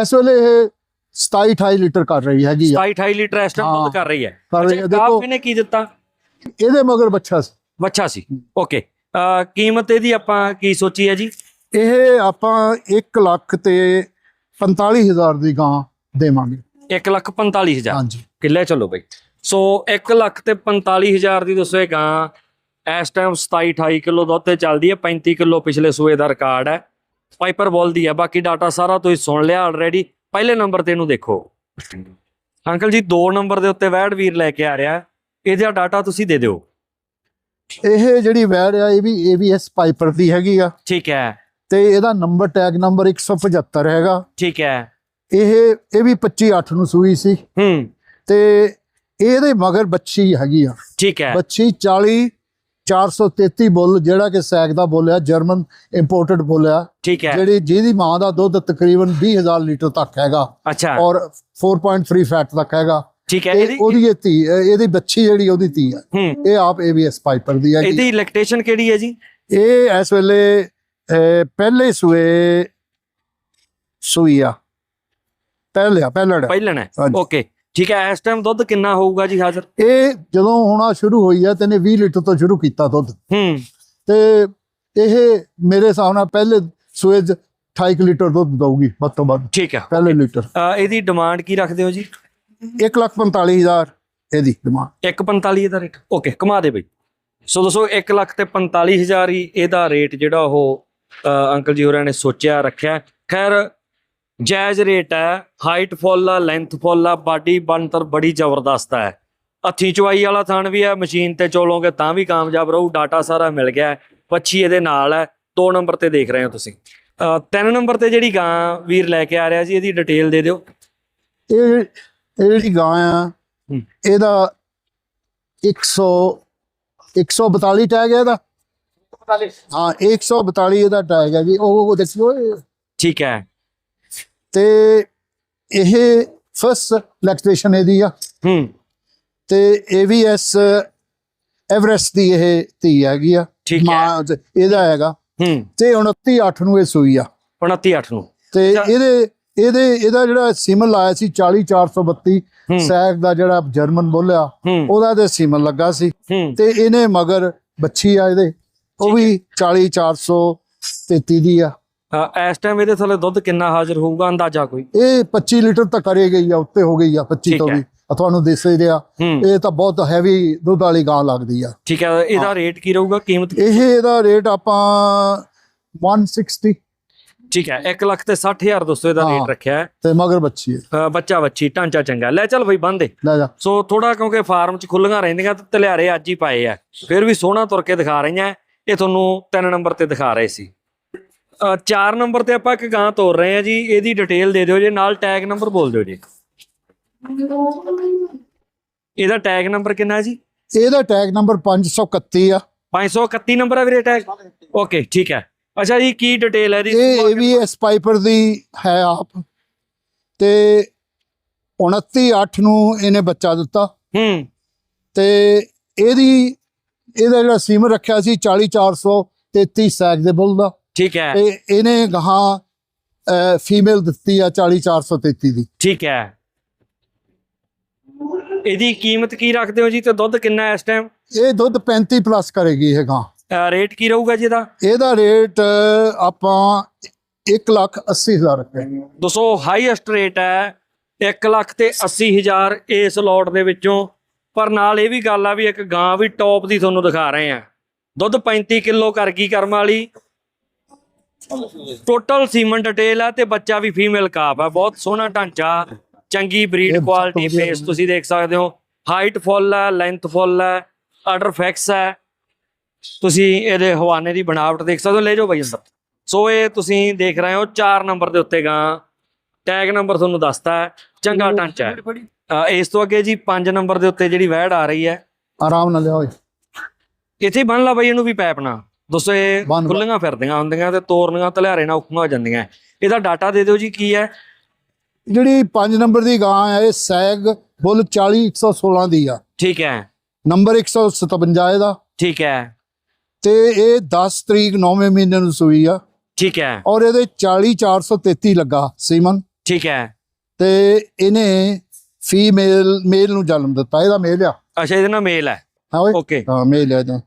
ਇਸ ਵੇਲੇ ਇਹ 27 28 ਲੀਟਰ ਕਰ ਰਹੀ ਹੈਗੀ ਆ। 27 28 ਲੀਟਰ ਇਸ ਟਾਈਮ। ਦੁੱਧ ਕਰ ਰਹੀ ਹੈ। ਕਰ ਰਹੀ ਹੈ। ਦੇਖੋ ਇਹਨੇ ਕੀ ਦਿੱਤਾ? ਇਹਦੇ ਮਗਰ ਬੱਚਾ ਸੀ। ਬੱਚਾ ਸੀ। ਓਕੇ। ਕੀਮਤ ਇਹਦੀ ਆਪਾਂ ਕੀ ਸੋਚੀ ਹੈ ਜੀ? ਇਹ ਆਪਾਂ 1 ਲੱਖ ਤੇ 45000 ਦੀ ਗਾਂ ਦੇਵਾਂਗੇ। 1 ਲੱਖ 45000 ਹਾਂਜੀ। ਕਿੱਲੇ ਚੱਲੋ ਬਈ। ਸੋ 1 ਲੱਖ ਤੇ 45000 ਦੀ ਦੱਸੋ ਇਹ ਗਾਂ। ਇਸ ਟਾਈਮ 27 28 ਕਿਲੋ ਦੁੱਧ ਤੇ ਚੱਲਦੀ ਹੈ। 35 ਕਿਲੋ ਪਿਛਲੇ ਸੂਏ ਦਾ ਰਿਕਾਰਡ ਹੈ। ਪਾਈਪਰ ਬੋਲ ਦੀ ਹੈ। ਬਾਕੀ ਡਾਟਾ ਸਾਰਾ ਤੁਸੀਂ ਸੁਣ ਲਿਆ ਆਲਰੇਡੀ ਪਹਿਲੇ ਨੰਬਰ ਤੇ ਇਹਨੂੰ ਦੇਖੋ। ਅੰਕਲ ਜੀ 2 ਨੰਬਰ ਦੇ ਉੱਤੇ ਵੈੜ ਵੀਰ ਲੈ ਕੇ ਆ ਰਿਹਾ। ਇਹਦਾ ਡਾਟਾ ਤੁਸੀਂ ਦੇ ਦਿਓ। ਇਹ ਜਿਹੜੀ ਵੈਰ ਆ ਇਹ ਵੀ ABS ਪਾਈਪਰ ਦੀ ਹੈਗੀ ਆ। ਠੀਕ ਹੈ। ਤੇ ਇਹਦਾ ਨੰਬਰ ਟੈਗ ਨੰਬਰ 175 ਹੈਗਾ। ਠੀਕ ਹੈ। ਇਹ ਇਹ ਵੀ 25 8 ਨੂੰ ਸੂਈ ਸੀ। ਹੂੰ। ਤੇ ਇਹਦੇ ਮਗਰ ਬੱਚੀ ਹੈਗੀ ਆ। ਠੀਕ ਹੈ। ਬੱਚੀ 40 433 ਬੁੱਲ ਜਿਹੜਾ ਕਿ ਸੈਕ ਦਾ ਬੋਲਿਆ ਜਰਮਨ ਇੰਪੋਰਟਡ ਬੋਲਿਆ ਠੀਕ ਹੈ। ਜਿਹੜੀ ਜਿਹਦੀ ਮਾਂ ਦਾ ਦੁੱਧ ਤਕਰੀਬਨ 20000 ਲੀਟਰ ਤੱਕ ਹੈਗਾ। ਅੱਛਾ। ਔਰ 4.3 ਫੈਟ ਤੱਕ ਹੈਗਾ। ਠੀਕ ਹੈ ਇਹਦੀ ਉਹਦੀ ਇਹ ਧੀ ਇਹ- ਇਹਦੀ ਬੱਚੀ ਜਿਹੜੀ ਉਹਦੀ ਧੀ ਹੈ ਹੂੰ। ਇਹ ਆਪ ABS ਪਾਈਪਰ ਦੀ ਹੈਗੀ। ਇਹਦੀ ਇਲੈਕਟ੍ਰੇਸ਼ਨ ਕਿਹੜੀ ਹੈ ਜੀ? ਇਹ ਇਸ ਵੇਲੇ ਪਹਿਲੇ ਸੂਏ ਸੂਈ ਆ। ਪਹਿਲਿਆ ਪਹਿਲੜ। ਪਹਿਲਣ ਹੈ। ਓਕੇ ਠੀਕ ਹੈ ਇਸ ਟਾਈਮ ਦੁੱਧ ਕਿੰਨਾ ਹੋਊਗਾ ਜੀ ਹਾਜ਼ਰ? ਇਹ ਜਦੋਂ ਹੋਣਾ ਸ਼ੁਰੂ ਹੋਈ ਆ ਤੈਨੇ 20 ਲੀਟਰ ਤੋਂ ਸ਼ੁਰੂ ਕੀਤਾ ਦੁੱਧ। ਹੂੰ। ਤੇ ਇਹ ਮੇਰੇ ਹਿਸਾਬ ਨਾਲ ਪਹਿਲੇ ਸੂਏ 'ਚ 28 ਕੁ ਲੀਟਰ ਦੁੱਧ ਦਊਗੀ ਵੱਧ ਤੋਂ ਵੱਧ। ਠੀਕ ਹੈ ਪਹਿਲੇ ਲੀਟਰ। ਇਹਦੀ ਡਿਮਾਂਡ ਕੀ ਰੱਖਦੇ ਹੋ ਜੀ? 145000 ਇਹਦੀ ਡਿਮਾਂਡ 145 ਦਾ ਰੇਟ ਓਕੇ ਕਮਾ ਦੇ ਬਈ। ਸੋ ਦੋਸਤੋ 1 ਲੱਖ ਤੇ 45000 ਹੀ ਇਹਦਾ ਰੇਟ ਜਿਹੜਾ ਉਹ ਅੰਕਲ ਜੀ ਹੋਰਾਂ ਨੇ ਸੋਚਿਆ ਰੱਖਿਆ। ਖੈਰ ਜਾਇਜ਼ ਰੇਟ ਹੈ ਹਾਈਟ ਫੁੱਲ ਆ ਲੈਂਥ ਫੁੱਲ ਆ ਬਾਡੀ ਬਣਤਰ ਬੜੀ ਜ਼ਬਰਦਸਤ ਹੈ। ਹੱਥੀ ਚਵਾਈ ਵਾਲਾ ਥਣ ਵੀ ਹੈ ਮਸ਼ੀਨ ਤੇ ਚੋਲੋਗੇ ਤਾਂ ਵੀ ਕਾਮਯਾਬ ਰਹੂ ਡਾਟਾ ਸਾਰਾ ਮਿਲ ਗਿਆ। ਪੱਛੀ ਇਹਦੇ ਨਾਲ ਹੈ 2 ਨੰਬਰ ਤੇ ਦੇਖ ਰਹੇ ਹੋ ਤੁਸੀਂ। 3 ਨੰਬਰ ਤੇ ਜਿਹੜੀ ਗਾਂ ਵੀਰ ਲੈ ਕੇ ਆ ਰਿਹਾ ਜੀ ਇਹਦੀ ਡਿਟੇਲ ਦੇ ਦਿਓ। ਇਹ ਇਹ ਜਿਹੜੀ ਗਾਂ ਆ ਹੂੰ। ਇਹਦਾ 100 142 ਟੈਗ ਹੈ ਇਹਦਾ। ਹਾਂ 142 ਇਹਦਾ ਟੈਗ ਹੈ ਜੀ। ਉਹ ਦੇਖੋ ਠੀਕ ਹੈ। ਤੇ ਇਹ ਫਸਟ ਲੈਕਟੇਸ਼ਨ ਇਹਦੀ ਆ। ਹੂੰ। ਤੇ AVS ਐਵਰੈਸਟ ਦੀ ਇਹ ਧੀ ਹੈਗੀ ਆ। ਮਾਂ ਇਹਦਾ ਹੈਗਾ। ਹੂੰ। ਤੇ 29 8 ਨੂੰ ਇਹ ਸੂਈ ਆ। 29 8 ਨੂੰ। ਤੇ। ਇਹਦੇ ਇਹਦੇ ਇਹਦਾ ਜਿਹੜਾ ਸਿਮਨ ਲਾਇਆ ਸੀ 40 432 ਹੂੰ। ਸੈਕ ਦਾ ਜਿਹੜਾ ਜਰਮਨ ਬੋਲਿਆ ਉਹਦਾ ਤੇ ਸਿਮਨ ਲੱਗਾ ਸੀ। ਤੇ ਇਹਨੇ ਮਗਰ ਬੱਚੀ ਆ ਇਹਦੇ। ਉਹ ਵੀ 40 433 ਦੀ ਆ। ਇਸ ਟਾਈਮ ਇਹਦੇ ਥੱਲੇ ਦੁੱਧ ਕਿੰਨਾ ਹਾਜ਼ਰ ਹੋਊਗਾ ਅੰਦਾਜ਼ਾ ਕੋਈ? ਇਹ 25 ਲੀਟਰ ਤੱਕ ਕਰੇ ਗਈ ਆ ਉੱਤੇ ਹੋ ਗਈ ਆ 25 ਠੀਕ ਤੋਂ। ਵੀ। ਤੁਹਾਨੂੰ ਦਿਸ ਹੀ ਰਿਹਾ। ਇਹ ਤਾਂ ਬਹੁਤ ਹੈਵੀ ਦੁੱਧ ਵਾਲੀ ਗਾਂ ਲੱਗਦੀ ਆ। ਠੀਕ ਹੈ ਇਹਦਾ ਰੇਟ ਕੀ ਰਹੂਗਾ ਕੀਮਤ ਇਹ ਇਹਦਾ ਰੇਟ ਆਪਾਂ 160 ਠੀਕ ਹੈ 1 ਲੱਖ ਤੇ 60000 ਦੋਸਤੋ ਇਹਦਾ। ਰੇਟ ਰੱਖਿਆ ਹੈ। ਤੇ ਮਗਰ ਬੱਚੀ ਹੈ। ਬੱਚਾ ਬੱਚੀ ਢਾਂਚਾ ਚੰਗਾ। ਲੈ ਚੱਲ ਬਈ ਬੰਦੇ ਲੈ ਜਾ। ਸੋ ਥੋੜਾ ਕਿਉਂਕਿ ਫਾਰਮ 'ਚ ਖੁੱਲੀਆਂ ਰਹਿੰਦੀਆਂ ਤੇ ਤਲਿਆਰੇ ਅੱਜ ਹੀ ਪਾਏ ਆ। ਫਿਰ ਵੀ ਸੋਹਣਾ ਤੁਰ ਕੇ ਦਿਖਾ ਰਹੀਆਂ। ਇਹ ਤੁਹਾਨੂੰ ਤਿੰਨ ਨੰਬਰ ਤੇ ਦਿਖਾ ਰਹੇ ਸੀ। 4 ਨੰਬਰ ਤੇ ਆਪਾਂ ਇੱਕ ਗਾਂ ਤੋਰ ਰਹੇ ਆ ਜੀ ਇਹਦੀ ਡਿਟੇਲ ਦੇ ਦਿਓ ਜੀ ਨਾਲ ਟੈਗ ਨੰਬਰ ਬੋਲ ਦਿਓ ਜੀ। ਇਹਦਾ ਟੈਗ ਨੰਬਰ ਕਿੰਨਾ ਹੈ ਜੀ? ਇਹਦਾ ਟੈਗ ਨੰਬਰ 531 ਆ। 531 ਨੰਬਰ ਹੈ ਵੀਰੇ ਟੈਗ ਓਕੇ ਠੀਕ ਹੈ। ਅੱਛਾ ਜੀ ਕੀ ਡਿਟੇਲ ਹੈ ਇਹਦੀ? ਇਹ ਏਵੀਐਸ ਪਾਈਪਰ ਦੀ ਹੈ ਆਪ। ਤੇ 29 8 ਨੂੰ ਇਹਨੇ ਬੱਚਾ ਦਿੱਤਾ। ਹੂੰ। ਤੇ ਇਹਦੀ ਇਹਦਾ ਜਿਹੜਾ ਸੀਮਨ ਰੱਖਿਆ ਸੀ 40433 ਸੈਕ ਦੇ ਬੁੱਲ ਦਾ। ਠੀਕ ਹੈ। ਤੇ ਇਹਨੇ ਗਾਹਾਂ ਫੀਮੇਲ ਦਿੱਤੀ ਆ 40433 ਦੀ। ਠੀਕ ਹੈ। ਇਹਦੀ ਕੀਮਤ ਕੀ ਰੱਖਦੇ ਹੋ ਜੀ ਤੇ ਦੁੱਧ ਕਿੰਨਾ ਇਸ ਟਾਈਮ ਇਹ ਦੁੱਧ 35 ਪਲੱਸ ਕਰੇਗੀ ਇਹ ਗਾਂ। ਰੇਟ ਕੀ ਰਹੂਗਾ ਜੀ ਇਹਦਾ? ਇਹਦਾ ਰੇਟ ਆਪਾਂ 1 ਲੱਖ 80 ਹਜ਼ਾਰ ਰੁਪਏ। ਦੋਸਤੋ ਹਾਈਐਸਟ ਰੇਟ ਹੈ 1 ਲੱਖ ਤੇ 80 ਹਜ਼ਾਰ ਇਸ ਲੋਟ ਦੇ ਵਿੱਚੋਂ। ਪਰ ਨਾਲ ਇਹ ਵੀ ਗੱਲ ਆ ਵੀ ਇੱਕ ਗਾਂ ਵੀ ਟੌਪ ਦੀ ਤੁਹਾਨੂੰ ਦਿਖਾ ਰਹੇ ਆ। ਦੁੱਧ 35 ਕਿਲੋ ਕਰ ਗਈ ਕਰਮ ਵਾਲੀ। ਟੋਟਲ ਸੀਮਨ ਡਿਟੇਲ ਆ ਤੇ ਬੱਚਾ ਵੀ ਫੀਮੇਲ ਕਾਫ ਆ। ਬਹੁਤ ਸੋਹਣਾ ਢਾਂਚਾ ਚੰਗੀ ਬਰੀਡ ਕੁਆਲਿਟੀ ਫੇਸ ਤੁਸੀਂ ਦੇਖ ਸਕਦੇ ਹੋ। ਹਾਈਟ ਫੁੱਲ ਹੈ ਲੈਂਥ ਫੁੱਲ ਹੈ ਆਰਡਰ ਫਿਕਸ ਹੈ ਤੁਸੀਂ ਇਹਦੇ ਹਵਾਨੇ ਦੀ ਬਣਾਵਟ ਦੇਖ ਸਕਦੇ ਹੋ। ਲੈ ਜਾਓ ਬਾਈ ਅੰਦਰ। ਸੋ ਇਹ ਤੁਸੀਂ ਦੇਖ ਰਹੇ ਹੋ 4 ਨੰਬਰ ਦੇ ਉੱਤੇ ਗਾਂ। ਟੈਗ ਨੰਬਰ ਤੁਹਾਨੂੰ ਦੱਸਦਾ ਚੰਗਾ ਢਾਂਚਾ ਹੈ। ਇਸ ਤੋਂ ਅੱਗੇ ਜੀ 5 ਨੰਬਰ ਦੇ ਉੱਤੇ ਜਿਹੜੀ ਵੈੜ ਆ ਰਹੀ ਹੈ। ਆਰਾਮ ਨਾਲ ਲਿਆਓ ਇੱਥੇ ਬੰਨ ਲਾ ਬਾਈ ਇਹਨੂੰ ਵੀ ਪੈਪ ਨਾਲ ਦੋਸਤੋ ਇਹ। ਖੁੱਲੀਆਂ ਫਿਰਦੀਆਂ ਹੁੰਦੀਆਂ ਤੇ ਤੋਰਨੀਆਂ ਤਲਿਆਰੇ ਨਾਲ ਔਖੀਆਂ ਹੋ ਜਾਂਦੀਆਂ। ਇਹਦਾ ਡਾਟਾ ਦੇ ਦਿਓ ਜੀ ਕੀ ਹੈ? ਜਿਹੜੀ 5 ਨੰਬਰ ਦੀ ਗਾਂ ਹੈ ਇਹ ਸੈਗ ਬੁੱਲ 40 116 ਦੀ ਆ। ਠੀਕ ਹੈ। ਨੰਬਰ 157 ਇਹਦਾ। ਠੀਕ ਹੈ। ਤੇ ਇਹ 10 ਤਰੀਕ 9ਵੇਂ ਮਹੀਨੇ ਨੂੰ ਸੂਈ ਆ। ਠੀਕ ਹੈ। ਔਰ ਇਹਦੇ 40 433 ਲੱਗਾ ਸੀਮਨ। ਠੀਕ ਹੈ। ਤੇ ਇਹਨੇ ਫੀਮੇਲ ਮੇਲ ਨੂੰ ਜਨਮ ਦਿੱਤਾ ਇਹਦਾ ਮੇਲ ਆ। ਅੱਛਾ ਇਹਦੇ ਨਾਲ ਮੇਲ ਹੈ। ਹਾਂ ਓਕੇ ਹਾਂ ਮੇਲ ਆ ਇਹਦਾ।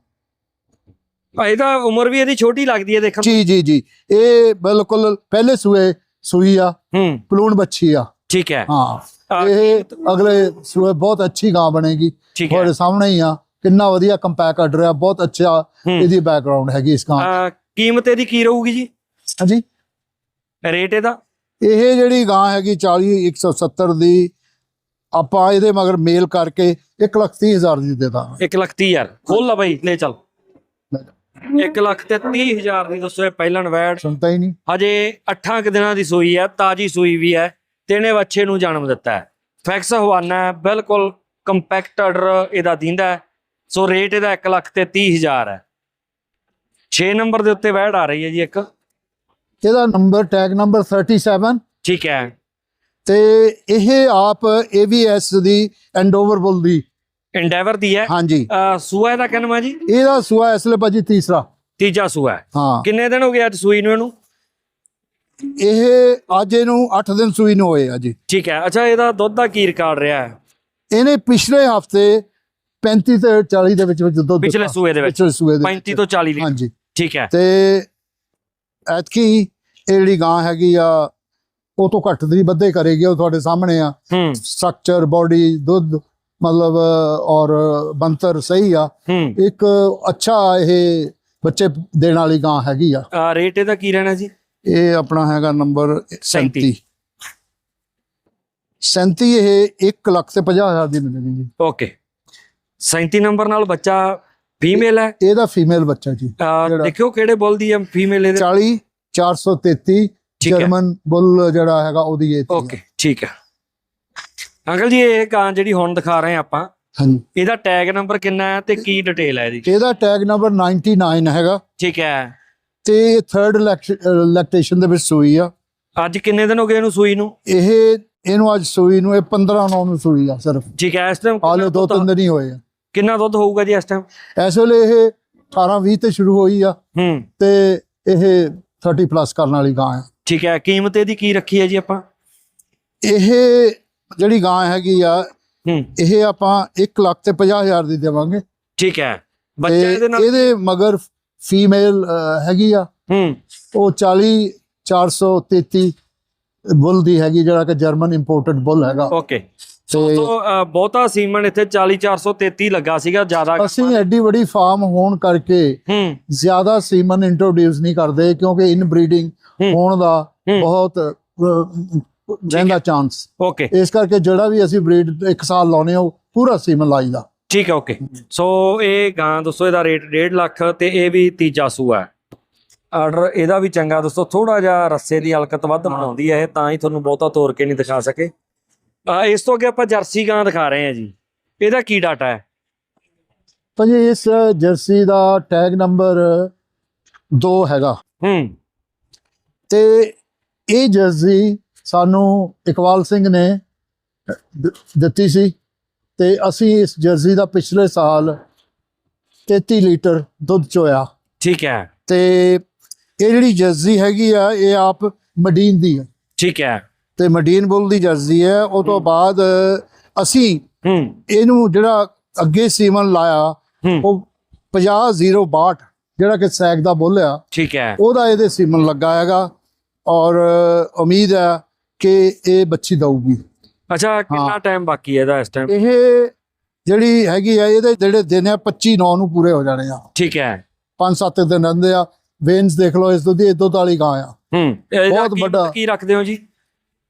ਇਹਦਾ ਉਮਰ ਵੀ ਇਹਦੀ ਛੋਟੀ ਲੱਗਦੀ ਹੈ ਦੇਖਣ ਜੀ ਜੀ ਜੀ। ਇਹ ਬਿਲਕੁਲ ਪਹਿਲੇ ਸੂਏ ਸੂਈ ਆ ਹੂੰ। ਪਲੂਣ ਬੱਚੀ ਆ। ਠੀਕ ਹੈ। ਹਾਂ। ਇਹ ਅਗਲੇ ਸੂਏ ਬਹੁਤ ਅੱਛੀ ਗਾਂ ਬਣੇਗੀ। ਤੁਹਾਡੇ ਸਾਹਮਣੇ ਹੀ ਆ। ਕਿੰਨਾ ਵਧੀਆ ਕੰਪੈਕਟ ਆਰਡਰ ਆ ਬਹੁਤ ਅੱਛਾ। ਇਹਦੀ ਬੈਕਗ੍ਰਾਉਂਡ ਹੈਗੀ ਇਸ ਗਾਂ ਕੀਮਤ ਇਹਦੀ ਕੀ ਰਹੂਗੀ ਜੀ? ਹਾਂਜੀ। ਰੇਟ ਇਹਦਾ? ਇਹ ਜਿਹੜੀ ਗਾਂ ਹੈਗੀ 40 170 ਦੀ ਆਪਾਂ ਇਹਦੇ ਮਗਰ ਮੇਲ ਕਰਕੇ 1 ਲੱਖ 30 ਹਜ਼ਾਰ ਦੀ ਦੇ ਦਾਂਗੇ। 1 ਲੱਖ 30 ਹਜ਼ਾਰ। ਖੋਲ ਲਾ ਬਾਈ ਲੈ ਚੱਲ। 1 ਲੱਖ ਤੇ 30 ਹਜ਼ਾਰ ਦੀ ਦੱਸੋ ਇਹ ਪਹਿਲਾਂ ਨਵੈੜ। ਸੁਣਤਾ ਹੀ ਨਹੀਂ। ਹਜੇ 8 ਕੁ ਦਿਨਾਂ ਦੀ ਸੂਈ ਹੈ ਤਾਜੀ ਸੂਈ ਵੀ ਹੈ ਤੇ ਇਹਨੇ ਬੱਚੇ ਨੂੰ ਜਨਮ ਦਿੱਤਾ ਹੈ। ਫੈਕਸ ਹਵਾਨਾ ਹੈ ਬਿਲਕੁਲ ਕੰਪੈਕਟ ਆਰਡਰ ਇਹਦਾ ਦਿੰਦਾ ਸੋ ਰੇਟ ਇਹਦਾ 1 ਲੱਖ ਤੇ 30 ਹਜ਼ਾਰ ਹੈ। 6 ਨੰਬਰ ਦੇ ਉੱਤੇ ਵੈੜ ਆ ਰਹੀ ਹੈ ਜੀ ਇੱਕ। ਇਹਦਾ ਨੰਬਰ ਟੈਗ ਨੰਬਰ 37 ਠੀਕ ਹੈ। ਤੇ ਇਹ ਆਪ AVS ਦੀ ਐਂਡੋਵਰ ਬੁੱਲ ਦੀ ਐਂਡੇਵਰ ਦੀ ਹੈ। ਹਾਂਜੀ। ਅਹ ਸੂਆ ਇਹਦਾ ਕਹਿੰਦਾ ਜੀ? ਇਹਦਾ ਸੂਆ ਇਸ ਲਈ ਭਾਜੀ ਤੀਸਰਾ। ਤੀਜਾ ਸੂਆ ਹੈ। ਹਾਂ। ਕਿੰਨੇ ਦਿਨ ਹੋ ਗਏ ਅੱਜ ਸੂਈ ਨੂੰ ਇਹਨੂੰ? ਇਹ ਅੱਜ ਇਹਨੂੰ 8 ਦਿਨ ਸੂਈ ਨੂੰ ਹੋਏ ਆ ਜੀ। ਠੀਕ ਹੈ। ਅੱਛਾ ਇਹਦਾ ਦੁੱਧ ਦਾ ਕੀ ਰਿਕਾਰਡ ਰਿਹਾ ਹੈ? ਇਹਨੇ ਪਿਛਲੇ ਹਫ਼ਤੇ 35 ਤੇ 40 ਦੇ ਵਿੱਚ ਵਿੱਚ ਦੁੱਧ ਪਿਛਲੇ ਦਿੱਤਾ। ਸੂਏ ਦੇ ਵਿੱਚ। ਪਿਛਲੇ ਸੂਏ ਦੇ 35 ਵਿੱਚ। ਤੋਂ 40 ਲੀਟਰ ਹਾਂਜੀ। ਠੀਕ ਹੈ। ਤੇ ਐਤਕੀ ਇਹ ਜਿਹੜੀ ਗਾਂ ਹੈਗੀ ਆ ਉਹ ਤੋਂ ਘੱਟ ਦੀ ਵੱਧੇ ਕਰੇਗੀ ਉਹ ਤੁਹਾਡੇ ਸਾਹਮਣੇ ਆ। ਹੂੰ। ਸਟਰਕਚਰ ਬਾਡੀ ਦੁੱਧ। ਮਤਲਬ ਔਰ ਬੰਤਰ ਸਹੀ ਆ। ਇੱਕ ਅੱਛਾ ਇਹ ਬੱਚੇ ਦੇਣ ਵਾਲੀ ਗਾਂ ਹੈਗੀ ਆ। ਰੇਟ ਇਹਦਾ ਕੀ ਰਹਿਣਾ ਜੀ? ਇਹ ਆਪਣਾ ਹੈਗਾ ਨੰਬਰ 37 37 37 ਇਹ 1 ਲੱਖ ਤੇ 50 ਹਜ਼ਾਰ ਦੀ ਮਿਲੇਗੀ ਜੀ। ਓਕੇ 37 ਨੰਬਰ ਨਾਲ ਬੱਚਾ ਫੀਮੇਲ ਹੈ? ਇਹਦਾ ਫੀਮੇਲ ਬੱਚਾ ਜੀ। ਦੇਖਿਓ ਕਿਹੜੇ ਬੁੱਲ ਦੀ ਹੈ ਫੀਮੇਲ ਇਹਦੇ। 40 433 ਠੀਕ ਹੈ। ਜਰਮਨ ਬੁੱਲ ਜਿਹੜਾ ਹੈਗਾ ਉਹਦੀ ਇਹ ਓਕੇ ਠੀਕ ਹੈ। ਅੰਕਲ ਜੀ ਇਹ ਕਾਂ ਜਿਹੜੀ ਹੁਣ ਦਿਖਾ ਰਹੇ ਆਪਾਂ ਹਾਂਜੀ। ਇਹਦਾ ਟੈਗ ਨੰਬਰ ਕਿੰਨਾ ਹੈ ਤੇ ਕੀ ਡਿਟੇਲ ਹੈ ਇਹਦੀ? ਇਹਦਾ ਟੈਗ ਨੰਬਰ 99 ਹੈਗਾ। ਠੀਕ ਹੈ। ਤੇ ਥਰਡ ਲੈਕਟੇਸ਼ਨ ਦੇ ਵਿੱਚ ਸੂਈ ਆ। ਅੱਜ ਕਿੰਨੇ ਦਿਨ ਹੋ ਗਏ ਇਹਨੂੰ ਸੂਈ ਨੂੰ? ਇਹ ਇਹਨੂੰ ਅੱਜ ਸੂਈ ਨੂੰ ਇਹ 15 9 ਨੂੰ ਸੂਈ ਆ ਸਿਰਫ। ਠੀਕ ਹੈ ਇਸ ਟਾਈਮ ਹਾਲੇ ਦੋ ਤਿੰਨ ਦਿਨ ਹੀ ਹੋਏ ਆ। ਕਿੰਨਾ ਦੁੱਧ ਹੋਊਗਾ ਜੀ ਇਸ ਟਾਈਮ ਇਸ ਵੇਲੇ ਇਹ 18 20 ਤੇ ਸ਼ੁਰੂ ਹੋਈ ਆ। ਹੂੰ। ਤੇ ਇਹ 30 ਪਲੱਸ ਕਰਨ ਵਾਲੀ ਗਾਂ ਆ। ਠੀਕ ਹੈ ਕੀਮਤ ਇਹਦੀ ਕੀ ਰੱਖੀ ਹੈ ਜੀ ਆਪਾਂ? ਇਹ ਜਿਹੜੀ ਗਾਂ ਹੈਗੀ ਆ ਹੂੰ। ਇਹ ਆਪਾਂ 1 ਲੱਖ ਤੇ 50 ਹਜ਼ਾਰ ਦੀ ਦੇਵਾਂਗੇ। ਠੀਕ ਹੈ। ਬੱਚਾ ਇਹਦੇ ਨਾਲ ਇਹਦੇ ਮਗਰ ਫੀਮੇਲ ਹੈਗੀ ਆ। ਹੂੰ। ਉਹ 40 433 ਬੁੱਲ ਦੀ ਹੈਗੀ ਜਿਹੜਾ ਕਿ ਜਰਮਨ ਇੰਪੋਰਟਡ ਬੁੱਲ ਹੈਗਾ। ਓਕੇ ਸੋ ਬਹੁਤਾ ਸੀਮਨ ਇੱਥੇ 40433 ਲੱਗਾ ਸੀਗਾ ਜ਼ਿਆਦਾ ਅਸੀਂ ਐਡੀ ਵੱਡੀ ਫਾਰਮ ਹੋਣ ਕਰਕੇ ਹੂੰ। ਜ਼ਿਆਦਾ ਸੀਮਨ ਇੰਟਰੋਡਿਊਸ ਨਹੀਂ ਕਰਦੇ ਕਿਉਂਕਿ ਇਨ ਬਰੀਡਿੰਗ। ਹੋਣ ਦਾ। ਬਹੁਤ ਰਹਿੰਦਾ ਚਾਂਸ ਓਕੇ ਇਸ ਕਰਕੇ ਜਿਹੜਾ ਵੀ ਅਸੀਂ ਬਰੀਡ ਇੱਕ ਸਾਲ ਲਾਉਨੇ ਉਹ ਪੂਰਾ ਸੀਮਨ ਲਾਈਦਾ ਠੀਕ ਹੈ ਓਕੇ ਸੋ ਇਹ ਗਾਂ ਦੱਸੋ ਇਹਦਾ ਰੇਟ 1.5 ਲੱਖ ਤੇ ਇਹ ਵੀ ਤੀਜਾ ਸੂਆ ਹੈ। ਆਰਡਰ ਇਹਦਾ ਵੀ ਚੰਗਾ ਦੋਸਤੋ ਥੋੜਾ ਜਿਹਾ ਰੱਸੇ ਦੀ ਹਲਕਤ ਵੱਧ ਬਣਾਉਂਦੀ ਹੈ ਇਹ ਤਾਂ ਹੀ ਤੁਹਾਨੂੰ ਬਹੁਤਾ ਤੋੜ ਕੇ ਨਹੀਂ ਦਿਖਾ ਸਕੇ। ਆ ਇਸ ਤੋਂ ਅੱਗੇ ਆਪਾਂ ਜਰਸੀ ਗਾਂ ਦਿਖਾ ਰਹੇ ਹਾਂ ਜੀ। ਇਹਦਾ ਕੀ ਡਾਟਾ ਹੈ? ਭਾਜੀ ਇਸ ਜਰਸੀ ਦਾ ਟੈਗ ਨੰਬਰ 2 ਹੈਗਾ। ਹੂੰ। ਤੇ ਇਹ ਜਰਸੀ ਸਾਨੂੰ ਇਕਬਾਲ ਸਿੰਘ ਨੇ ਦਿੱਤੀ ਸੀ ਤੇ ਅਸੀਂ ਇਸ ਜਰਸੀ ਦਾ ਪਿਛਲੇ ਸਾਲ 33 ਲੀਟਰ ਦੁੱਧ ਚੋਇਆ। ਠੀਕ ਹੈ। ਤੇ ਇਹ ਜਿਹੜੀ ਜਰਸੀ ਹੈਗੀ ਆ ਇਹ ਆਪ ਮਡੀਨ ਦੀ ਹੈ ਠੀਕ ਹੈ। ਤੇ ਮਡੀਨ ਬੁੱਲ ਦੀ ਜਰਸੀ ਹੈ ਉਹ ਤੋਂ ਬਾਅਦ ਅਸੀਂ ਇਹਨੂੰ ਜਿਹੜਾ ਅੱਗੇ ਸੀਮਨ ਲਾਇਆ ਉਹ 50062 ਜਿਹੜਾ ਕਿ ਸੈਕ ਦਾ ਬੁੱਲ ਆ ਠੀਕ ਹੈ। ਉਹਦਾ ਇਹਦੇ ਸੀਮਨ ਲੱਗਾ ਹੈਗਾ ਔਰ ਉਮੀਦ ਹੈ ਕਿ ਇਹ ਬੱਚੀ ਦਊਗੀ। ਅੱਛਾ ਕਿੰਨਾ ਟਾਈਮ ਬਾਕੀ ਹੈ ਇਹਦਾ ਇਸ ਟਾਈਮ ਇਹ ਜਿਹੜੀ ਹੈਗੀ ਆ ਇਹਦੇ ਜਿਹੜੇ ਦਿਨ ਆ 25 9 ਨੂੰ ਪੂਰੇ ਹੋ ਜਾਣੇ ਆ। ਠੀਕ ਹੈ। 5-7 ਦਿਨ ਰਹਿੰਦੇ ਆ। ਵੇਨਸ ਦੇਖ ਲਓ ਇਸ ਦੁੱਧ ਦੀ ਦੁੱਧ ਵਾਲੀ ਗਾਂ ਆ। ਹੂੰ ਬਹੁਤ ਵੱਡਾ। ਕੀ ਰੱਖਦੇ ਹੋ ਜੀ?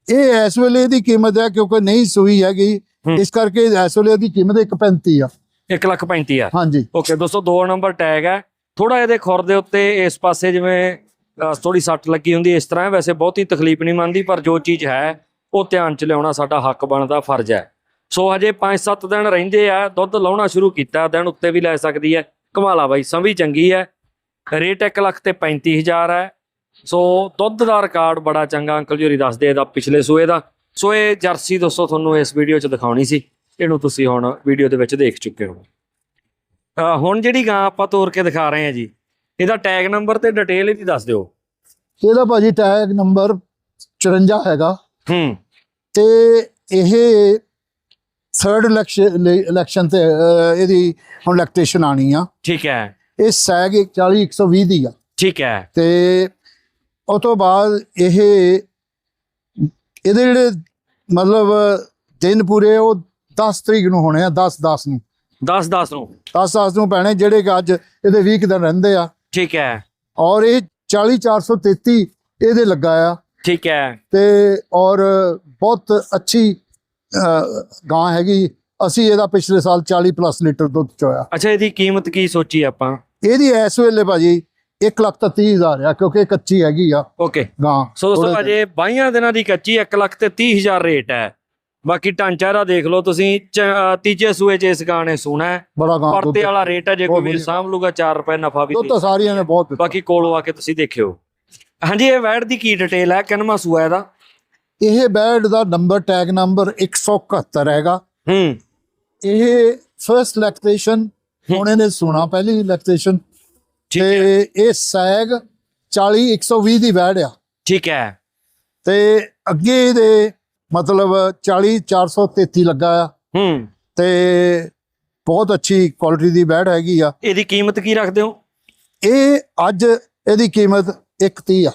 ਇਹ ਇਸ ਵੇਲੇ ਦੀ ਕੀਮਤ ਹੈ ਕਿਉਂਕਿ ਨਹੀਂ ਸੂਈ ਹੈਗੀ। ਇਸ ਕਰਕੇ ਇਸ ਵੇਲੇ ਦੀ ਕੀਮਤ 1.35 ਆ। 1 ਲੱਖ 35 ਆ ਹਾਂਜੀ। ਓਕੇ ਦੋਸਤੋ 2 ਨੰਬਰ ਟੈਗ ਹੈ। ਥੋੜਾ ਇਹਦੇ ਖੁਰ ਦੇ ਉੱਤੇ ਇਸ ਪਾਸੇ ਜਿਵੇਂ ਥੋੜੀ ਸੱਟ ਲੱਗੀ ਹੁੰਦੀ, ਇਸ ਤਰ੍ਹਾਂ ਵੈਸੇ ਬਹੁਤੀ ਤਕਲੀਫ ਨਹੀਂ ਮੰਨਦੀ, ਪਰ ਜੋ ਚੀਜ਼ ਹੈ, ਉਹ ਧਿਆਨ ਚ ਲਿਆਉਣਾ ਸਾਡਾ ਹੱਕ ਬਣਦਾ, ਫਰਜ਼ ਹੈ। ਸੋ ਹਜੇ 5-7 ਦਿਨ ਰਹਿੰਦੇ ਆ, ਦੁੱਧ ਲਾਉਣਾ ਸ਼ੁਰੂ ਕੀਤਾ, ਦਿਨ ਉੱਤੇ ਵੀ ਲੈ ਸਕਦੀ ਹੈ। ਕਮਾਲਾ ਬਾਈ ਸੰਭੀ ਚੰਗੀ ਹੈ। ਰੇਟ 1 ਲੱਖ ਤੇ 35000 ਹੈ। ਸੋ ਦੁੱਧ ਦਾ ਰਿਕਾਰਡ ਬੜਾ ਚੰਗਾ, ਅੰਕਲ ਜੀ ਹੋਰੀ ਦੱਸਦੇ ਇਹਦਾ ਪਿਛਲੇ ਸੂਏ ਦਾ। ਸੋ ਇਹ ਜਰਸੀ ਦੋਸਤੋ ਤੁਹਾਨੂੰ ਇਸ ਵੀਡੀਓ 'ਚ ਦਿਖਾਉਣੀ ਸੀ। ਇਹਨੂੰ ਤੁਸੀਂ ਹੁਣ ਵੀਡੀਓ ਦੇ ਵਿੱਚ ਦੇਖ ਚੁੱਕੇ ਹੋ। ਹੁਣ ਜਿਹੜੀ ਗਾਂ ਆਪਾਂ ਤੋਰ ਕੇ ਦਿਖਾ ਰਹੇ ਹਾਂ ਜੀ ਇਹਦਾ ਟੈਗ ਨੰਬਰ ਤੇ ਡਿਟੇਲ ਇਹਦੀ ਦੱਸ ਦਿਓ। ਇਹਦਾ ਭਾਜੀ ਟੈਗ ਨੰਬਰ 54 ਹੈਗਾ। ਹੂੰ। ਤੇ ਇਹ ਥਰਡ ਇਲੈਕਸ਼ਨ ਤੇ ਇਹਦੀ ਹੁਣ ਇਲੈਕਟੇਸ਼ਨ ਆਣੀ ਆ। ਠੀਕ ਹੈ। ਇਹ ਸੈਗ 40 120 ਦੀ ਆ। ਠੀਕ ਹੈ। ਤੇ ਉਸ ਤੋਂ ਬਾਅਦ ਇਹ ਇਹਦੇ ਜਿਹੜੇ ਮਤਲਬ ਦਿਨ ਪੂਰੇ ਉਹ 10 ਤਰੀਕ ਨੂੰ ਹੋਣੇ ਆ 10 10 ਨੂੰ। 10 10 ਨੂੰ। 10 10 ਨੂੰ ਪੈਣੇ ਜਿਹੜੇ ਕਿ ਅੱਜ ਇਹਦੇ 20 ਕੁ ਦਿਨ ਰਹਿੰਦੇ ਆ। ਠੀਕ ਹੈ। ਔਰ ਇਹ 40 433 ਇਹਦੇ ਲੱਗਾ ਆ। ਠੀਕ ਹੈ। ਤੇ ਔਰ ਬਹੁਤ ਅੱਛੀ ਗਾਂ ਹੈਗੀ। ਅਸੀਂ ਇਹਦਾ ਪਿਛਲੇ ਸਾਲ 40 ਪਲੱਸ ਲੀਟਰ ਦੁੱਧ ਚੋਇਆ। ਅੱਛਾ ਇਹਦੀ ਕੀਮਤ ਕੀ ਸੋਚੀ ਆਪਾਂ? ਇਹਦੀ ਇਸ ਵੇਲੇ ਭਾਜੀ 1 ਲੱਖ ਤਾਂ 30 ਹਜ਼ਾਰ ਆ ਕਿਉਂਕਿ ਕੱਚੀ ਹੈਗੀ ਆ ਓਕੇ। ਗਾਂ ਸੋ ਦੋਸਤੋ ਅਜੇ 22 ਦਿਨਾਂ ਦੀ ਕੱਚੀ 1 ਲੱਖ ਤੇ 30000 ਰੇਟ ਹੈ। ਬਾਕੀ ਢਾਂਚਾ ਇਹਦਾ ਦੇਖ ਲਓ ਤੁਸੀਂ ਚ- ਤੀਜੇ ਸੂਏ 'ਚ ਇਸ ਗਾਂ ਨੇ ਸੋਣਾ ਹੈ। ਬੜਾ ਗਾਂ ਦੁੱਧ ਪਰਤੇ ਵਾਲਾ ਰੇਟ ਹੈ ਜੇ ਕੋਈ ਵੀਰ। ਸਾਂਭ ਲੂਗਾ 4 ਰੁਪਏ ਨਫਾ ਵੀ ਦੁੱਧ ਤਾਂ ਸਾਰੀਆਂ ਨੇ ਬਹੁਤ ਦਿੱਤਾ। ਬਾਕੀ ਕੋਲੋਂ ਆ ਕੇ ਤੁਸੀਂ ਦੇਖਿਓ। ਹਾਂਜੀ ਇਹ ਵੈਟ ਦੀ ਕੀ ਡਿਟੇਲ ਹੈ? ਕਿੰਨਵਾਂ ਸੂਆ ਇਹਦਾ? ਇਹ ਬੈਡ ਦਾ ਨੰਬਰ ਟੈਗ ਨੰਬਰ 171 ਹੈਗਾ। ਹੂੰ। ਇਹ ਫਰਸਟ ਲੈਕਟੇਸ਼ਨ ਹੁਣ ਇਹਨੇ ਸੁਣਾ ਪਹਿਲੀ ਲੈਕਟੇਸ਼ਨ ਠੀਕ ਹੈ। ਤੇ ਇਹ ਸੈਗ 40 120 ਦੀ ਬੈਡ ਆ। ਠੀਕ ਹੈ। ਤੇ ਅੱਗੇ ਇਹਦੇ ਮਤਲਬ 40 433 ਲੱਗਾ ਆ। ਹੂੰ। ਤੇ ਬਹੁਤ ਅੱਛੀ ਕੁਆਲਿਟੀ ਦੀ ਬੈਡ ਹੈਗੀ ਆ। ਇਹਦੀ ਕੀਮਤ ਕੀ ਰੱਖਦੇ ਹੋ? ਇਹ ਅੱਜ ਇਹਦੀ ਕੀਮਤ 130 ਆ।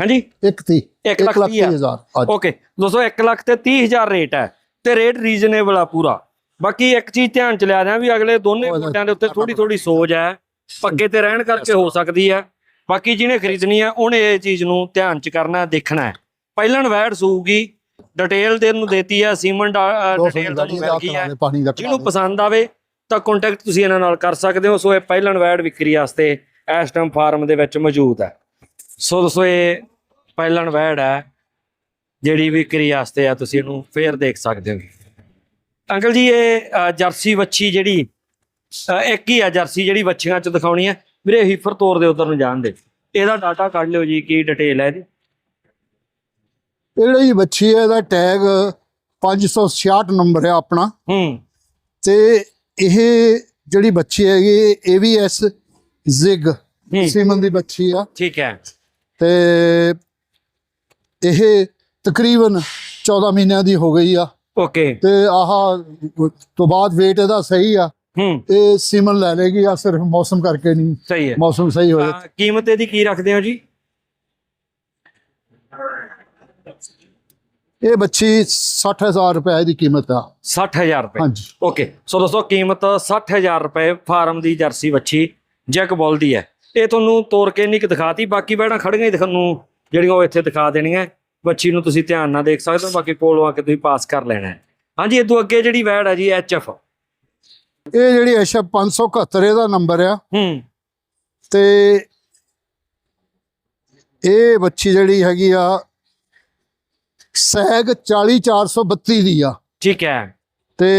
ਹਾਂਜੀ। 130 ਇੱਕ ਲੱਖ ਤੀਹ ਆ। ਹਜ਼ਾਰ ਅੱਜ। ਓਕੇ ਦੋਸਤੋ 1 ਲੱਖ ਤੇ 30000 ਰੇਟ ਹੈ ਤੇ ਰੇਟ ਰੀਜ਼ਨੇਬਲ ਆ ਪੂਰਾ। ਬਾਕੀ ਇੱਕ ਚੀਜ਼ ਧਿਆਨ ਚ ਲਿਆ ਦਿਆਂ ਵੀ ਅਗਲੇ ਦੋਨੇ ਗੁੱਟਾਂ ਦੇ ਉੱਤੇ ਥੋੜੀ ਥੋੜੀ ਸੋਚ ਹੈ ਪੱਕੇ ਤੇ ਰਹਿਣ ਕਰਕੇ ਹੋ ਸਕਦੀ ਹੈ। ਬਾਕੀ ਜਿਹਨੇ ਖਰੀਦਣੀ ਹੈ ਉਹਨੇ ਇਹ ਚੀਜ਼ ਨੂੰ ਧਿਆਨ ਚ ਕਰਨਾ ਦੇਖਣਾ ਹੈ। ਪਹਿਲਣ ਵੈੜ ਸੂਗੀ ਡਿਟੇਲ ਦੇ ਨੂੰ ਦੇਤੀ ਹੈ ਸੀਮਨ ਡਿਟੇਲ ਤੁਹਾਨੂੰ ਮਿਲ ਗਈ ਹੈ ਜਿਹਨੂੰ ਪਸੰਦ ਆਵੇ ਤਾਂ ਕੰਟੈਕਟ ਤੁਸੀਂ ਇਹਨਾਂ ਨਾਲ ਕਰ ਸਕਦੇ ਹੋ। ਸੋ ਇਹ ਪਹਿਲਣ ਵੈੜ ਵਿਕਰੀ ਵਾਸਤੇ ਇਸ ਟਾਈਮ ਫਾਰਮ ਦੇ ਵਿੱਚ ਮੌਜੂਦ ਹੈ। ਸੋ ਦੋਸਤੋ ਇਹ ਪਹਿਲਣ ਵੈੜ ਹੈ ਜਿਹੜੀ ਵਿਕਰੀ ਵਾਸਤੇ ਆ ਤੁਸੀਂ ਇਹਨੂੰ ਫੇਰ ਦੇਖ ਸਕਦੇ ਹੋ। ਅੰਕਲ ਜੀ ਇਹ ਜਰਸੀ ਵੱਛੀ ਜਿਹੜੀ ਇੱਕ ਹੀ ਆ ਜਰਸੀ ਜਿਹੜੀ ਵੱਛੀਆਂ ਚ ਦਿਖਾਉਣੀ ਹੈ। ਵੀਰੇ ਹੀਫਰ ਤੋਰ ਦੇ ਉਧਰ ਨੂੰ ਜਾਣ ਦੇ। ਇਹਦਾ ਡਾਟਾ ਕੱਢ ਲਿਓ ਜੀ ਕੀ ਡਿਟੇਲ ਹੈ ਇਹਦੀ। ਇਹ ਜਿਹੜੀ ਬੱਚੀ ਹੈ ਇਹਦਾ ਟੈਗ 566 ਨੰਬਰ ਹੈ ਆਪਣਾ। ਹੂੰ। ਤੇ ਇਹ ਜਿਹੜੀ ਬੱਚੀ ਹੈਗੀ ਇਹ ਵੀ ਐਸ ਜ਼ਿਗ ਸੀਮਨ ਦੀ ਬੱਚੀ ਆ। ਠੀਕ ਹੈ। ਤੇ ਇਹ ਤਕਰੀਬਨ 14 ਮਹੀਨਿਆਂ ਦੀ ਹੋ ਗਈ ਆ। ਓਕੇ। ਤੇ ਆਹ ਤੋਂ ਬਾਅਦ weight ਇਹਦਾ ਸਹੀ ਆ। ਹੂੰ। ਇਹ ਸੀਮਨ ਲੈ ਲੇਗੀ ਆ ਸਿਰਫ ਮੌਸਮ ਕਰਕੇ ਨਹੀਂ। ਸਹੀ ਹੈ। ਮੌਸਮ ਸਹੀ ਹੋ ਜਾਏ ਅ, ਕੀਮਤ ਇਹਦੀ ਕੀ ਰੱਖਦੇ ਹੋ ਜੀ? ਇਹ ਬੱਚੀ 60000 ਰੁਪਏ ਦੀ ਕੀਮਤ ਆ। 60000 ਰੁਪਏ। ਹਾਂਜੀ। ਓਕੇ ਸੋ ਦੋਸਤੋ ਕੀਮਤ 60000 ਰੁਪਏ ਫਾਰਮ ਦੀ ਜਰਸੀ ਵੱਛੀ ਜੈਕ ਬੋਲ ਦੀ ਹੈ। ਇਹ ਤੁਹਾਨੂੰ ਤੋੜ ਕੇ ਨਹੀਂ ਦਿਖਾਤੀ ਬਾਕੀ ਬੈੜਾਂ ਖੜੀਆਂ ਹੀ ਤੁਹਾਨੂੰ ਜਿਹੜੀਆਂ ਉਹ ਇੱਥੇ ਦਿਖਾ ਦੇਣੀਆਂ। ਵੱਛੀ ਨੂੰ ਤੁਸੀਂ ਧਿਆਨ ਨਾਲ ਦੇਖ ਸਕਦੇ ਹੋ ਬਾਕੀ ਕੋਲੋਂ ਆ ਕੇ ਤੁਸੀਂ ਪਾਸ ਕਰ ਲੈਣਾ ਹੈ। ਹਾਂਜੀ ਇਦੋਂ ਅੱਗੇ ਜਿਹੜੀ ਵੈੜ ਹੈ ਜੀ ਐਚਐਫ ਇਹ ਜਿਹੜੀ ਐਸ਼ਪ 571 ਇਹਦਾ ਨੰਬਰ ਆ। ਹੂੰ। ਤੇ ਇਹ ਬੱਚੀ ਜਿਹੜੀ ਹੈਗੀ ਆ ਸੈਗ 40432 ਦੀ ਆ। ਠੀਕ ਹੈ। ਤੇ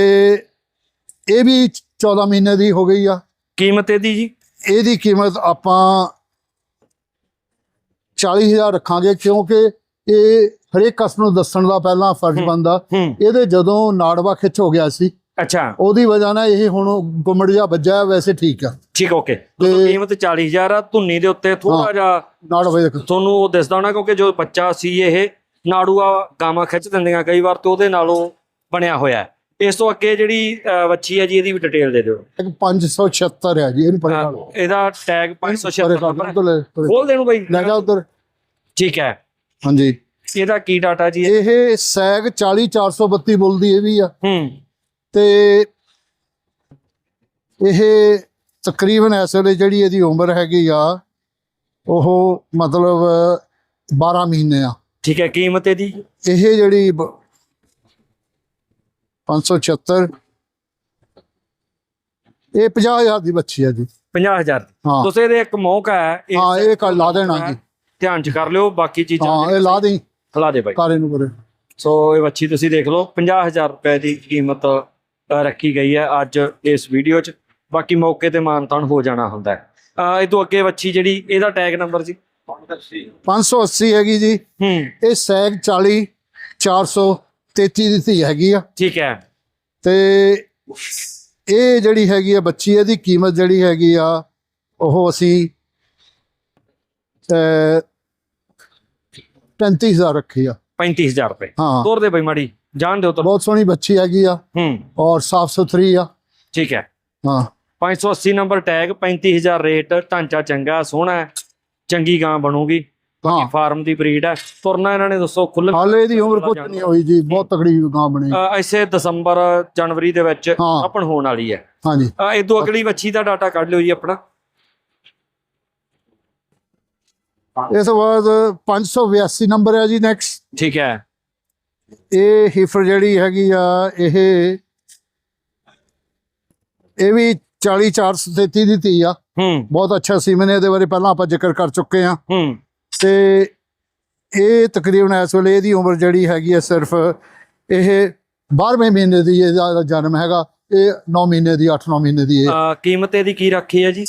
ਇਹ ਵੀ 14 ਮਹੀਨੇ ਦੀ ਹੋ ਗਈ ਆ। ਕੀਮਤ ਇਹਦੀ ਜੀ? ਇਹਦੀ ਕੀਮਤ ਆਪਾਂ 40000 ਰੱਖਾਂਗੇ ਕਿਉਂਕਿ ਇਹ ਹਰੇਕ ਕਸਮ ਨੂੰ ਦੱਸਣ ਦਾ ਪਹਿਲਾਂ ਫਰਜ਼। ਬੰਦਾ ਇਹਦੇ ਜਦੋਂ ਨਾੜਵਾ ਖਿੱਚ ਹੋ ਗਿਆ ਸੀ ਅੱਛਾ। ਉਹਦੀ ਵਜ੍ਹਾ ਨਾਲ ਇਹ ਹੁਣ ਗੁੰਮੜ ਜਾ ਵੱਜਾ ਵੈਸੇ ਠੀਕ ਆ। ਠੀਕ ਓਕੇ। ਦੋਸਤੋ ਕੀਮਤ 40000 ਆ ਧੁੰਨੀ ਦੇ ਉੱਤੇ ਥੋੜਾ। ਜਿਹਾ ਨਾੜਵੇ ਤੁਹਾਨੂੰ ਉਹ ਦਿਸਦਾ ਹੋਣਾ ਕਿਉਂਕਿ ਜੋ ਬੱਚਾ ਸੀ ਇਹ ਨਾੜੂਆ ਗਾਵਾਂ ਖਿੱਚ ਦਿੰਦੀਆਂ ਕਈ ਵਾਰ ਤੇ ਉਹਦੇ ਨਾਲੋਂ ਬਣਿਆ ਹੋਇਆ ਹੈ। ਇਸ ਤੋਂ ਅੱਗੇ ਜਿਹੜੀ ਅਹ, ਵੱਛੀ ਹੈ ਜੀ ਇਹਦੀ ਵੀ ਡਿਟੇਲ ਦੇ ਦਿਓ। ਇੱਕ 576 ਹੈ ਜੀ ਇਹਨੂੰ ਪਰੇ ਨਾਲ ਇਹਦਾ ਟੈਗ 576 ਨੰਬਰ ਹੈ। ਲੈ ਖੋਲ ਦੇ ਨੂੰ ਬਾਈ। ਲੈ ਜਾ ਉਧਰ। ਠੀਕ ਹੈ। ਹਾਂਜੀ। ਇਹਦਾ ਕੀ ਡਾਟਾ ਜੀ? ਇਹ ਸੈਗ 40432 ਬੋਲਦੀ ਇਹ ਵੀ ਆ। ਹੂੰ। ਤੇ ਇਹ ਤਕਰੀਬਨ ਇਸ ਵੇਲੇ ਜਿਹੜੀ ਇਹਦੀ ਉਮਰ ਹੈਗੀ ਆ ਉਹ ਮਤਲਬ 12 ਮਹੀਨੇ ਆ। ਠੀਕ ਹੈ ਕੀਮਤ ਇਹਦੀ? ਇਹ ਜਿਹੜੀ ਬ- 576 ਇਹ 50000 ਦੀ ਬੱਚੀ ਹੈ ਜੀ। 50000 ਹਾਂ। ਤੁਸੀਂ ਇਹਦੇ ਇੱਕ ਮੌਕਾ ਹੈ ਹਾਂ ਇਹ ਕੱਲ ਲਾ ਦੇਣਾ ਜੀ। ਧਿਆਨ ਚ ਕਰ ਲਿਓ ਬਾਕੀ ਚੀਜ਼ਾਂ ਹਾਂ ਇਹ ਲਾ ਦੇਈ। ਖਲਾ ਦੇ ਬਾਈ। ਕਾਰੇ ਨੂੰ ਕਰੇ ਸੋ ਇਹ ਵੱਛੀ ਤੁਸੀਂ ਦੇਖ ਲਓ 50000 ਰੁਪਏ ਦੀ ਕੀਮਤ ਅ, ਰੱਖੀ ਗਈ ਹੈ ਅੱਜ ਇਸ ਵੀਡੀਓ 'ਚ। ਬਾਕੀ ਮੌਕੇ ਤੇ ਮਾਨਤਾਨ ਹੋ ਜਾਣਾ ਹੁੰਦਾ ਹੈ। ਅ, ਇਹ ਤੋਂ ਅੱਗੇ ਵੱਛੀ ਜਿਹੜੀ ਇਹਦਾ ਟੈਗ ਨੰਬਰ ਜੀ। 580 ਹੈਗੀ ਜੀ। ਹੂੰ। ਇਹ ਸੈਗ 40 433 ਦੀ ਧੀ ਹੈਗੀ ਆ। ਠੀਕ ਹੈ। ਤੇ ਇਹ ਜਿਹੜੀ ਹੈਗੀ ਆ ਬੱਚੀ ਇਹਦੀ ਕੀਮਤ ਜਿਹੜੀ ਹੈਗੀ ਆ ਉਹ ਅਸੀਂ ਅਹ 35000 ਰੱਖੀ ਆ। 35000 ਰੁਪਏ। ਹਾਂ। ਤੋਰ ਦੇ ਬਈ ਮਾੜੀ ਜਾਣ ਦਿਓ ਤਾਂ। ਬਹੁਤ ਸੋਹਣੀ ਬੱਚੀ ਹੈਗੀ ਆ। ਹੂੰ। ਔਰ ਸਾਫ਼ ਸੁਥਰੀ ਆ। ਠੀਕ ਹੈ। ਹਾਂ। 580 ਨੰਬਰ ਟੈਗ 35000 ਰੇਟ ਢਾਂਚਾ ਚੰਗਾ ਸੋਹਣਾ ਹੈ। ਚੰਗੀ ਗਾਂ ਬਣੂਗੀ। ਹਾਂ। ਫਾਰਮ ਦੀ ਬਰੀਡ ਹੈ ਤੁਰਨਾ ਇਹਨਾਂ ਨੇ ਦੱਸੋ ਖੁੱਲ ਹਾਲੇ ਦੀ ਉਮਰ ਕੁਝ ਨਹੀਂ ਹੋਈ ਜੀ ਬਹੁਤ ਤਕੜੀ ਗਾਂ ਬਣੀ। ਇਸੇ ਦਸੰਬਰ ਜਨਵਰੀ ਦੇ ਵਿੱਚ। ਆਪਣ ਹੋਣ ਵਾਲੀ ਹੈ। ਹਾਂਜੀ। ਇਦੋਂ ਅਗਲੀ ਵੱਛੀ ਦਾ ਡਾਟਾ ਕੱਢ ਲਿਓ ਜੀ ਆਪਣਾ। ਇਸ ਬਾਅਦ 582 ਨੰਬਰ ਹੈ ਜੀ ਨੈਕਸਟ ਠੀਕ ਹੈ। ਇਹ ਹੀਫਰ ਜਿਹੜੀ ਹੈਗੀ ਆ ਇਹ ਇਹ ਵੀ 40433 ਦੀ ਧੀ ਆ। ਹੂੰ। ਬਹੁਤ ਅੱਛਾ ਸੀਮਨ ਇਹਦੇ ਬਾਰੇ ਪਹਿਲਾਂ ਆਪਾਂ ਜ਼ਿਕਰ ਕਰ ਚੁੱਕੇ ਆ ਹੂੰ। ਤੇ ਇਹ ਤਕਰੀਬਨ ਇਸ ਵੇਲੇ ਇਹਦੀ ਉਮਰ ਜਿਹੜੀ ਹੈਗੀ ਹੈ ਸਿਰਫ ਇਹ 12ਵੇਂ ਮਹੀਨੇ ਦੀ ਇਹਦਾ ਜਨਮ ਹੈਗਾ ਇਹ 9 ਮਹੀਨੇ ਦੀ 8-9 ਮਹੀਨੇ ਦੀ ਇਹ। ਕੀਮਤ ਇਹਦੀ ਕੀ ਰੱਖੀ ਹੈ ਜੀ?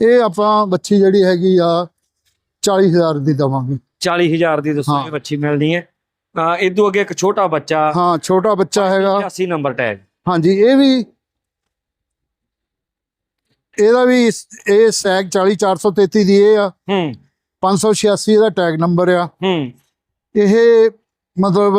ਇਹ ਆਪਾਂ ਬੱਚੀ ਜਿਹੜੀ ਹੈਗੀ ਆ 40000 ਦੀ ਦਵਾਂਗੇ। 40000 ਦੀ ਦੱਸੋ। ਇਹ ਵੱਛੀ ਮਿਲਣੀ ਹੈ। ਆ ਇਦੋਂ ਅੱਗੇ ਇੱਕ ਛੋਟਾ ਬੱਚਾ ਹਾਂ ਛੋਟਾ ਬੱਚਾ ਹੈਗਾ। 80 ਨੰਬਰ ਟੈਗ। ਹਾਂਜੀ ਇਹ ਵੀ ਇਹਦਾ ਵੀ ਇਹ ਸੈਗ 40433 ਦੀ ਇਹ ਆ। ਹੂੰ। 586 ਦਾ ਟੈਗ ਨੰਬਰ ਆ। ਹੂੰ। ਇਹ ਮਤਲਬ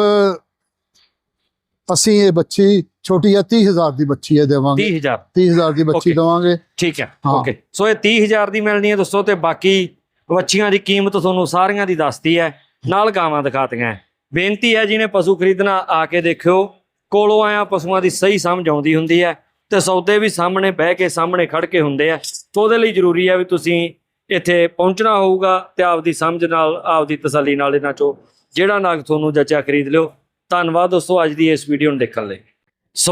ਅਸੀਂ ਇਹ ਬੱਚੀ ਛੋਟੀ ਆ 30000 ਦੀ ਬੱਚੀ ਹੈ ਦੇਵਾਂਗੇ। 30000 30000 ਦੀ ਬੱਚੀ. ਦੇਵਾਂਗੇ। ਠੀਕ ਹੈ। ਓਕੇ ਸੋ ਇਹ 30000 ਦੀ ਮਿਲਣੀ ਹੈ ਦੋਸਤੋ ਤੇ ਬਾਕੀ ਵੱਛੀਆਂ ਦੀ ਕੀਮਤ ਤੁਹਾਨੂੰ ਸਾਰੀਆਂ ਦੀ ਦੱਸਤੀ ਹੈ। ਨਾਲ ਗਾਵਾਂ ਦਿਖਾਤੀਆਂ। ਬੇਨਤੀ ਹੈ ਜਿਹਨੇ ਪਸ਼ੂ ਖਰੀਦਣਾ ਆ ਕੇ ਦੇਖਿਓ। ਕੋਲੋਂ ਆਇਆ ਪਸ਼ੂਆਂ ਦੀ ਸਹੀ ਸਮਝ ਆਉਂਦੀ ਹੁੰਦੀ ਹੈ। ਤੇ ਸੌਦੇ ਵੀ ਸਾਹਮਣੇ ਬਹਿ ਕੇ ਸਾਹਮਣੇ ਖੜ ਕੇ ਹੁੰਦੇ ਆ। ਸੋ ਉਹਦੇ ਲਈ ਜ਼ਰੂਰੀ ਆ ਵੀ ਤੁਸੀਂ ਇੱਥੇ ਪਹੁੰਚਣਾ ਹੋਊਗਾ ਤੇ ਆਪਦੀ ਸਮਝ ਨਾਲ, ਆਪਦੀ ਤਸੱਲੀ ਨਾਲ ਇਹਨਾਂ ਚੋਂ ਜਿਹੜਾ ਨਾਗ ਤੁਹਾਨੂੰ ਜੱਚਾ ਖਰੀਦ ਲਿਓ। ਧੰਨਵਾਦ ਦੋਸਤੋ, ਅੱਜ ਦੀ ਇਸ ਵੀਡੀਓ ਨੂੰ ਦੇਖਣ ਲਈ।